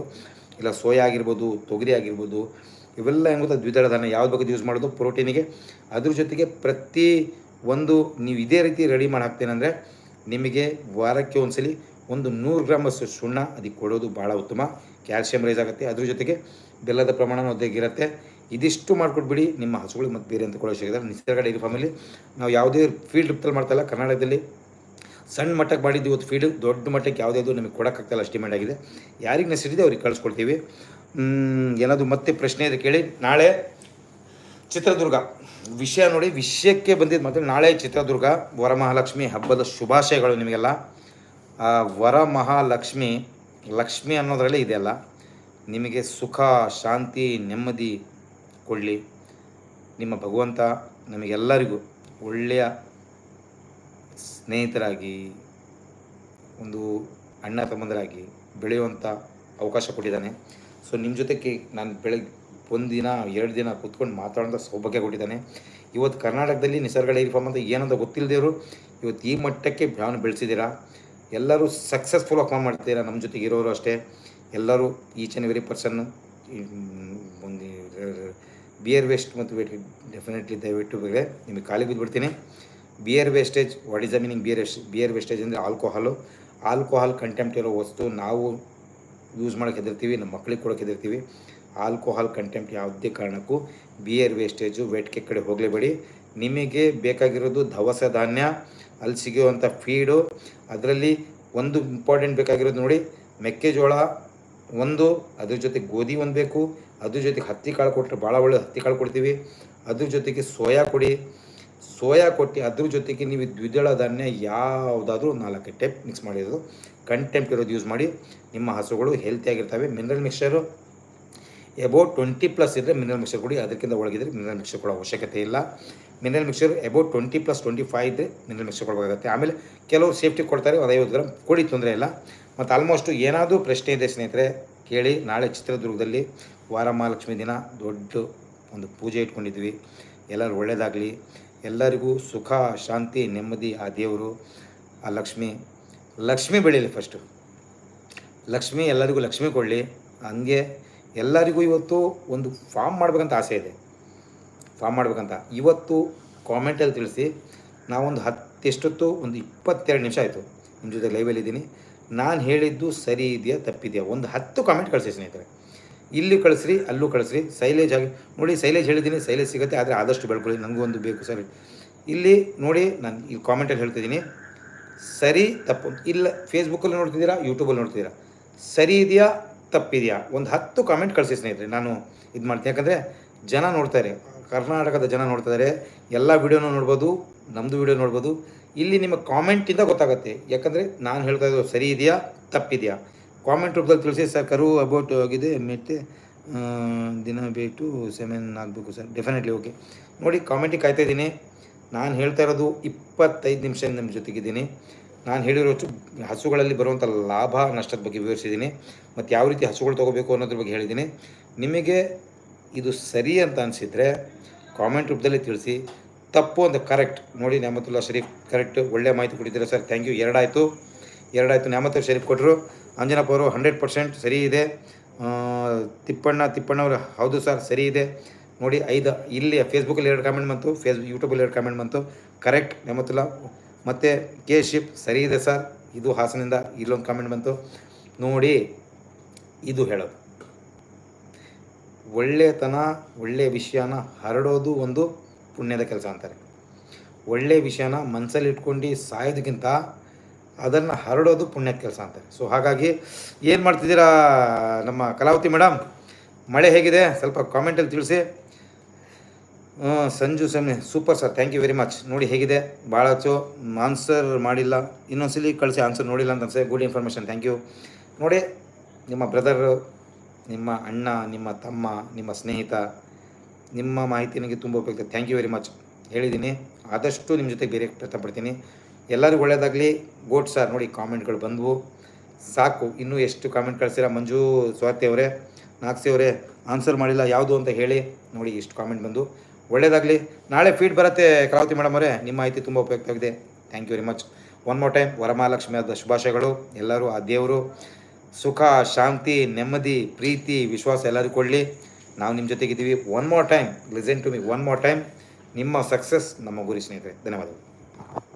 ಇಲ್ಲ ಸೋಯಾ ಆಗಿರ್ಬೋದು, ತೊಗರಿ ಆಗಿರ್ಬೋದು, ಇವೆಲ್ಲ ಏನು ಗೊತ್ತಾ? ದ್ವಿದಳ ಧಾನ್ಯ ಯಾವ್ದು ಬಗ್ಗೆ ಯೂಸ್ ಮಾಡೋದು? ಪ್ರೋಟೀನಿಗೆ ಅದ್ರ ಜೊತೆಗೆ ಪ್ರತಿ ಒಂದು ನೀವು ಇದೇ ರೀತಿ ರೆಡಿ ಮಾಡಿ ಹಾಕ್ತೇನೆ ಅಂದರೆ ನಿಮಗೆ ವಾರಕ್ಕೆ ಒಂದ್ಸಲಿ ಒಂದು ನೂರು ಗ್ರಾಮಷ್ಟು ಸುಣ್ಣ ಅದಕ್ಕೆ ಕೊಡೋದು ಭಾಳ ಉತ್ತಮ. ಕ್ಯಾಲ್ಸಿಯಂ ರೈಸ್ ಆಗುತ್ತೆ. ಅದ್ರ ಜೊತೆಗೆ ಬೆಲ್ಲದ ಪ್ರಮಾಣ ಇರುತ್ತೆ. ಇದಿಷ್ಟು ಮಾಡಿಕೊಟ್ಬಿಡಿ. ನಿಮ್ಮ ಹಸುಗಳು ಮತ್ತು ಬೇರೆ ಅಂತ ಕೊಡೋ ನಿಸರ್ಗ ಡೈರಿ ಫಾರ್ಮಲ್ಲಿ ನಾವು ಯಾವುದೇ ಫೀಲ್ಡ್ ಟ್ರಿಪ್ತಲ್ಲಿ ಮಾಡ್ತಾಯಿಲ್ಲ. ಕರ್ನಾಟಕದಲ್ಲಿ ಸಣ್ಣ ಮಟ್ಟಕ್ಕೆ ಮಾಡಿದ್ದು ಇವತ್ತು ಫೀಲ್ಡ್ ದೊಡ್ಡ ಮಟ್ಟಕ್ಕೆ ಯಾವುದ್ಯಾವುದು ನಮಗೆ ಕೊಡೋಕ್ಕಾಗ್ತಾಯಿಲ್ಲ ಅಷ್ಟು ಡಿಮ್ಯಾಂಡ್ ಆಗಿದೆ. ಯಾರಿಗೆ ನೆಸಿಡಿದೆ ಅವ್ರಿಗೆ ಕಳಿಸ್ಕೊಡ್ತೀವಿ. ಏನಾದರೂ ಮತ್ತೆ ಪ್ರಶ್ನೆ ಇದೆ ಕೇಳಿ. ನಾಳೆ ಚಿತ್ರದುರ್ಗ. ವಿಷಯ ನೋಡಿ, ವಿಷಯಕ್ಕೆ ಬಂದಿದ್ದು ಮತ್ತೆ ನಾಳೆ ಚಿತ್ರದುರ್ಗ, ವರಮಹಾಲಕ್ಷ್ಮಿ ಹಬ್ಬದ ಶುಭಾಶಯಗಳು ನಿಮಗೆಲ್ಲ. ವರಮಹಾಲಕ್ಷ್ಮಿ ಲಕ್ಷ್ಮಿ ಅನ್ನೋದರಲ್ಲೇ ಇದೆಯಲ್ಲ? ನಿಮಗೆ ಸುಖ, ಶಾಂತಿ, ನೆಮ್ಮದಿ ಕೊಡಲಿ. ನಿಮ್ಮ ಭಗವಂತ ನಮಗೆಲ್ಲರಿಗೂ ಒಳ್ಳೆಯ ಸ್ನೇಹಿತರಾಗಿ, ಒಂದು ಅಣ್ಣ ತಮ್ಮಂದರಾಗಿ ಬೆಳೆಯುವಂಥ ಅವಕಾಶ ಕೊಟ್ಟಿದ್ದಾನೆ. ಸೊ ನಿಮ್ಮ ಜೊತೆಗೆ ನಾನು ಬೆಳಗ್ಗೆ ಒಂದು ದಿನ, ಎರಡು ದಿನ ಕೂತ್ಕೊಂಡು ಮಾತಾಡೋಂಥ ಸೌಭಾಗ್ಯ ಕೊಟ್ಟಿದ್ದಾನೆ. ಇವತ್ತು ಕರ್ನಾಟಕದಲ್ಲಿ ನಿಸರ್ಗ ಡೈರಿ ಫಾರ್ಮ್ ಅಂತ ಏನಂತ ಗೊತ್ತಿಲ್ಲದೇವರು ಇವತ್ತು ಈ ಮಟ್ಟಕ್ಕೆ ನಾನು ಬೆಳೆಸಿದ್ದೀರಾ? ಎಲ್ಲರೂ ಸಕ್ಸಸ್ಫುಲ್ ಆಗಿ ಮಾಡ್ತೀರಾ ನಮ್ಮ ಜೊತೆಗೆ ಇರೋರು ಅಷ್ಟೇ? ಎಲ್ಲರೂ ಈಚ್ ಆ್ಯಂಡ್ ಎವ್ರಿ ಪರ್ಸನ್ ಒಂದು ಬಿಯರ್ ವೇಸ್ಟ್ ಮತ್ತು ವೇಟ್ ಡೆಫಿನೆಟ್ಲಿ ದಯವಿಟ್ಟು ಬೇರೆ ನಿಮಗೆ ಖಾಲಿ ಬಿದ್ದುಬಿಡ್ತೀನಿ beer wastage what is the meaning beer beer wastage ಅಂದರೆ ಆಲ್ಕೋಹಾಲು ಆಲ್ಕೋಹಾಲ್ ಕಂಟೆಂಪ್ಟ್ ಇರೋ ವಸ್ತು ನಾವು ಯೂಸ್ ಮಾಡೋಕ್ಕೆ ಹೆದರ್ತೀವಿ, ನಮ್ಮ ಮಕ್ಕಳಿಗೆ ಕೊಡೋಕೆ ಹೆದರ್ತೀವಿ. ಆಲ್ಕೋಹಾಲ್ ಕಂಟೆಂಪ್ಟ್ ಯಾವುದೇ ಕಾರಣಕ್ಕೂ ಬಿಯರ್ ವೇಸ್ಟೇಜು ವೆಟ್ಕೆ ಕಡೆ ಹೋಗಲೇಬೇಡಿ. ನಿಮಗೆ ಬೇಕಾಗಿರೋದು ದವಸ ಧಾನ್ಯ ಅಲ್ಲಿ ಸಿಗುವಂಥ ಫೀಡು ಅದರಲ್ಲಿ ಒಂದು ಇಂಪಾರ್ಟೆಂಟ್ ಬೇಕಾಗಿರೋದು ನೋಡಿ, ಮೆಕ್ಕೆಜೋಳ ಒಂದು, ಅದ್ರ ಜೊತೆ ಗೋಧಿ ಒಂದು ಬೇಕು, ಅದ್ರ ಜೊತೆಗೆ ಹತ್ತಿ ಕಾಳು ಕೊಟ್ಟರೆ ಭಾಳ ಒಳ್ಳೆ ಹತ್ತಿ ಕಾಳು ಕೊಡ್ತೀವಿ. ಅದ್ರ ಜೊತೆಗೆ ಸೋಯಾ ಕೊಡಿ. ಸೋಯಾ ಕೊಟ್ಟು ಅದ್ರ ಜೊತೆಗೆ ನೀವು ದ್ವಿದಳ ಧಾನ್ಯ ಯಾವುದಾದ್ರೂ ನಾಲ್ಕು ಟೆಪ್ ಮಿಕ್ಸ್ ಮಾಡಿರೋದು. ಕಂಟೆಂಪ್ಟ್ ಇರೋದು ಯೂಸ್ ಮಾಡಿ, ನಿಮ್ಮ ಹಸುಗಳು ಹೆಲ್ತಿಯಾಗಿರ್ತವೆ mineral mixture about twenty plus ಇದ್ದರೆ ಮಿನರಲ್ ಮಿಕ್ಸರ್ ಕೊಡಿ. ಅದಕ್ಕಿಂತ ಒಳಗಿದ್ರೆ ಮಿನರಲ್ ಮಿಕ್ಸರ್ ಕೊಡೋ ಅವಶ್ಯಕತೆ ಇಲ್ಲ. Mineral mixer about twenty plus twenty five ಇದ್ದರೆ ಮಿನರಲ್ ಮಿಕ್ಸರ್ ಕೊಡಬೇಕಾಗುತ್ತೆ. ಆಮೇಲೆ ಕೆಲವರು ಸೇಫ್ಟಿ ಕೊಡ್ತಾರೆ, ಒಂದು ಐವತ್ತು ಗ್ರಾಮ್ ಕೊಡಿ, ತೊಂದರೆ ಇಲ್ಲ. ಮತ್ತು ಆಲ್ಮೋಸ್ಟು ಏನಾದರೂ ಪ್ರಶ್ನೆ ಇದೆ ಸ್ನೇಹಿತರೆ, ಕೇಳಿ. ನಾಳೆ ಚಿತ್ರದುರ್ಗದಲ್ಲಿ ವಾರಮಹಾಲಕ್ಷ್ಮಿ ದಿನ. ದೊಡ್ಡ ಒಂದು ಪೂಜೆ ಇಟ್ಕೊಂಡಿದ್ವಿ ಎಲ್ಲರೂ ಒಳ್ಳೆಯದಾಗಲಿ ಎಲ್ಲರಿಗೂ ಸುಖ, ಶಾಂತಿ, ನೆಮ್ಮದಿ. ಆ ದೇವರು, ಆ ಲಕ್ಷ್ಮಿ. ಲಕ್ಷ್ಮಿ ಬೆಳೀಲಿ ಫಸ್ಟು ಲಕ್ಷ್ಮಿ ಎಲ್ಲರಿಗೂ ಲಕ್ಷ್ಮಿ ಕೊಡಲಿ. ಹಂಗೆ ಎಲ್ಲರಿಗೂ ಇವತ್ತು ಒಂದು ಫಾರ್ಮ್ ಮಾಡಬೇಕಂತ ಆಸೆ ಇದೆ. ಫಾರ್ಮ್ ಮಾಡಬೇಕಂತ. ಇವತ್ತು ಕಾಮೆಂಟಲ್ಲಿ ತಿಳಿಸಿ, ನಾವೊಂದು ಹತ್ತೆಷ್ಟೊತ್ತು ಒಂದು ಇಪ್ಪತ್ತೆರಡು ನಿಮಿಷ ಆಯಿತು ನಿಮ್ಮ ಜೊತೆ ಲೈವಲ್ಲಿ ಇದ್ದೀನಿ. ನಾನು ಹೇಳಿದ್ದು ಸರಿ ಇದೆಯಾ, ತಪ್ಪಿದೆಯಾ? ಒಂದು ಹತ್ತು ಕಾಮೆಂಟ್ ಕಳಿಸಿ ಸ್ನೇಹಿತರೆ. ಇಲ್ಲಿ ಕಳಿಸ್ರಿ, ಅಲ್ಲೂ ಕಳಿಸ್ರಿ. ಸೈಲೇಜ್ ಆಗಿ, ನೋಡಿ ಸೈಲೇಜ್ ಹೇಳಿದ್ದೀನಿ, ಸೈಲೇಜ್ ಸಿಗುತ್ತೆ, ಆದರೆ ಆದಷ್ಟು ಬೆಳ್ಕೊಳ್ಳಿ ನನಗೂ ಒಂದು ಬೇಕು, ಸರಿ. ಇಲ್ಲಿ ನೋಡಿ ನಾನು ಈ ಕಾಮೆಂಟಲ್ಲಿ ಹೇಳ್ತಿದ್ದೀನಿ ಸರಿ, ತಪ್ಪು, ಇಲ್ಲ ಫೇಸ್ಬುಕ್ಕಲ್ಲಿ ನೋಡ್ತಿದ್ದೀರಾ ಯೂಟ್ಯೂಬಲ್ಲಿ ನೋಡ್ತಿದ್ದೀರಾ? ಸರಿ ಇದೆಯಾ ತಪ್ಪಿದೆಯಾ? ಒಂದು ಹತ್ತು ಕಾಮೆಂಟ್ ಕಳಿಸಿ ಸ್ನೇಹಿತರೆ, ನಾನು ಇದು ಮಾಡ್ತೀನಿ. ಯಾಕಂದರೆ ಜನ ನೋಡ್ತಾರೆ ಕರ್ನಾಟಕದ ಜನ ನೋಡ್ತಾ ಇದ್ದಾರೆ ಎಲ್ಲ ವೀಡಿಯೋನೂ ನೋಡ್ಬೋದು ನಮ್ಮದು ವೀಡಿಯೋ ನೋಡ್ಬೋದು. ಇಲ್ಲಿ ನಿಮ್ಮ ಕಾಮೆಂಟಿಂದ ಗೊತ್ತಾಗುತ್ತೆ. ಯಾಕಂದರೆ ನಾನು ಹೇಳ್ತಾ ಇರೋದು ಸರಿ ಇದೆಯಾ, ತಪ್ಪಿದೆಯಾ? ಕಾಮೆಂಟ್ ರೂಪದಲ್ಲಿ ತಿಳಿಸಿ. ಸರ್ ಕರು ಅಬೌಟ್ ಆಗಿದೆ ಮತ್ತೆ ದಿನ ಬೇಟು ಸೆವೆನ್ ಆಗಬೇಕು ಸರ್ ಡೆಫಿನೆಟ್ಲಿ ಓಕೆ ನೋಡಿ ಕಾಮೆಂಟಿಗೆ ಕಾಯ್ತಾ ಇದ್ದೀನಿ. ನಾನು ಹೇಳ್ತಾ ಇರೋದು ಇಪ್ಪತ್ತೈದು ನಿಮಿಷ ನಿಮ್ಮ ಜೊತೆಗಿದ್ದೀನಿ. ನಾನು ಹೇಳಿರೋ ಹಸುಗಳಲ್ಲಿ ಬರುವಂಥ ಲಾಭ, ನಷ್ಟದ ಬಗ್ಗೆ ವಿವರಿಸಿದ್ದೀನಿ. ಮತ್ತು ಯಾವ ರೀತಿ ಹಸುಗಳು ತೊಗೋಬೇಕು ಅನ್ನೋದ್ರ ಬಗ್ಗೆ ಹೇಳಿದ್ದೀನಿ. ನಿಮಗೆ ಇದು ಸರಿ ಅಂತ ಅನಿಸಿದರೆ ಕಾಮೆಂಟ್ ರೂಪದಲ್ಲಿ ತಿಳಿಸಿ. ತಪ್ಪು ಅಂತ ಕರೆಕ್ಟ್ ನೋಡಿ ನ್ಯಾಮತುಲ್ಲಾ ಶರೀಫ್ ಕರೆಕ್ಟ್ ಒಳ್ಳೆ ಮಾಹಿತಿ ಕೊಟ್ಟಿದ್ದೀರಾ ಸರ್. ಥ್ಯಾಂಕ್ ಯು ಎರಡಾಯಿತು. ಎರಡಾಯಿತು ನ್ಯಾಮತುಲ್ ಶರೀಫ್ ಕೊಟ್ಟರು ಅಂಜನಪ್ಪ ಅವರು ಹಂಡ್ರೆಡ್ ಪರ್ಸೆಂಟ್ ಸರಿ ಇದೆ. ತಿಪ್ಪಣ್ಣ ತಿಪ್ಪಣ್ಣವರು ಹೌದು ಸರ್, ಸರಿ ಇದೆ. ನೋಡಿ ಐದು, ಇಲ್ಲಿ ಫೇಸ್ಬುಕ್ಕಲ್ಲಿ ಎರಡು ಕಾಮೆಂಟ್ ಬಂತು ಫೇಸ್ ಯೂಟ್ಯೂಬಲ್ಲಿ ಎರಡು ಕಾಮೆಂಟ್ ಬಂತು. ಕರೆಕ್ಟ್ ನೇಮತುಲ್ಲಾ ಮತ್ತು ಕೆ ಶಿಪ್, ಸರಿ ಇದೆ ಸರ್. ಇದು ಹಾಸನಿಂದ ಇಲ್ಲೊಂದು ಕಾಮೆಂಟ್ ಬಂತು. ನೋಡಿ, ಇದು ಹೇಳೋದು. ಒಳ್ಳೆಯತನ ಒಳ್ಳೆಯ ವಿಷಯನ ಹರಡೋದು ಒಂದು ಪುಣ್ಯದ ಕೆಲಸ ಅಂತಾರೆ. ಒಳ್ಳೆಯ ವಿಷಯನ ಮನಸ್ಸಲ್ಲಿ ಇಟ್ಕೊಂಡು ಸಾಯೋದಕ್ಕಿಂತ ಅದನ್ನು ಹರಡೋದು ಪುಣ್ಯದ ಕೆಲಸ ಅಂತಾರೆ. ಸೊ ಹಾಗಾಗಿ ಏನು ಮಾಡ್ತಿದ್ದೀರಾ ನಮ್ಮ ಕಲಾವತಿ ಮೇಡಮ್ ಮಳೆ ಹೇಗಿದೆ? ಸ್ವಲ್ಪ ಕಾಮೆಂಟಲ್ಲಿ ತಿಳಿಸಿ. Sanju ಸೆಮ್ನೆ super sir thank you very much ನೋಡಿ ಹೇಗಿದೆ? ಭಾಳ ಹೆಚ್ಚು ಆನ್ಸರ್ ಮಾಡಿಲ್ಲ. ಇನ್ನೊಂದ್ಸಲಿ ಕಳಿಸಿ ಆನ್ಸರ್ ನೋಡಿಲ್ಲ ಅಂತ ಅನ್ಸೆ ಗುಡ್ ಇನ್ಫಾರ್ಮೇಷನ್ ಥ್ಯಾಂಕ್ ಯು ನೋಡಿ, ನಿಮ್ಮ ಬ್ರದರ್ ನಿಮ್ಮ ಅಣ್ಣ, ನಿಮ್ಮ ತಮ್ಮ, ನಿಮ್ಮ ಸ್ನೇಹಿತ, ನಿಮ್ಮ ಮಾಹಿತಿ ನನಗೆ ತುಂಬ ಉಪಯುಕ್ತ. ಥ್ಯಾಂಕ್ ಯು ವೆರಿ ಮಚ್ ಹೇಳಿದ್ದೀನಿ. ಆದಷ್ಟು ನಿಮ್ಮ ಜೊತೆ ಬೇರೆ ಪ್ರಯತ್ನ ಪಡ್ತೀನಿ ಎಲ್ಲರಿಗೂ ಒಳ್ಳೆಯದಾಗಲಿ ಗೋಟ್ ಸರ್ ನೋಡಿ, ಕಾಮೆಂಟ್ಗಳು ಬಂದವು. ಸಾಕು. ಇನ್ನೂ ಎಷ್ಟು ಕಾಮೆಂಟ್ ಕಳಿಸಿರ? ಮಂಜು ಸ್ವಾತಿ ಅವರೇ, ನಾಗ್ಸಿ ಅವರೇ ಆನ್ಸರ್ ಮಾಡಿಲ್ಲ. ಯಾವುದು ಅಂತ ಹೇಳಿ ನೋಡಿ, ಇಷ್ಟು ಕಾಮೆಂಟ್ ಬಂದು. ಒಳ್ಳೆಯದಾಗಲಿ ನಾಳೆ ಫೀಡ್ ಬರುತ್ತೆ ಕಲಾವತಿ ಮೇಡಮ್ ಅವರೇ. ನಿಮ್ಮ ಮಾಹಿತಿ ತುಂಬ ಉಪಯುಕ್ತವಾಗಿದೆ. Thank you very much one more time Varamahalakshmi ಶುಭಾಶಯಗಳು. ಎಲ್ಲರೂ ಆ ದೇವರು. ಸುಖ, ಶಾಂತಿ, ನೆಮ್ಮದಿ, ಪ್ರೀತಿ, ವಿಶ್ವಾಸ ಎಲ್ಲರಿಗೂ ಕೊಡಲಿ. ನಾವು ನಿಮ್ಮ ಜೊತೆಗಿದ್ದೀವಿ. One more time listen to me one more time ನಿಮ್ಮ ಸಕ್ಸಸ್ ನಮ್ಮ ಗುರಿ ಸ್ನೇಹಿತರೆ. ಧನ್ಯವಾದಗಳು.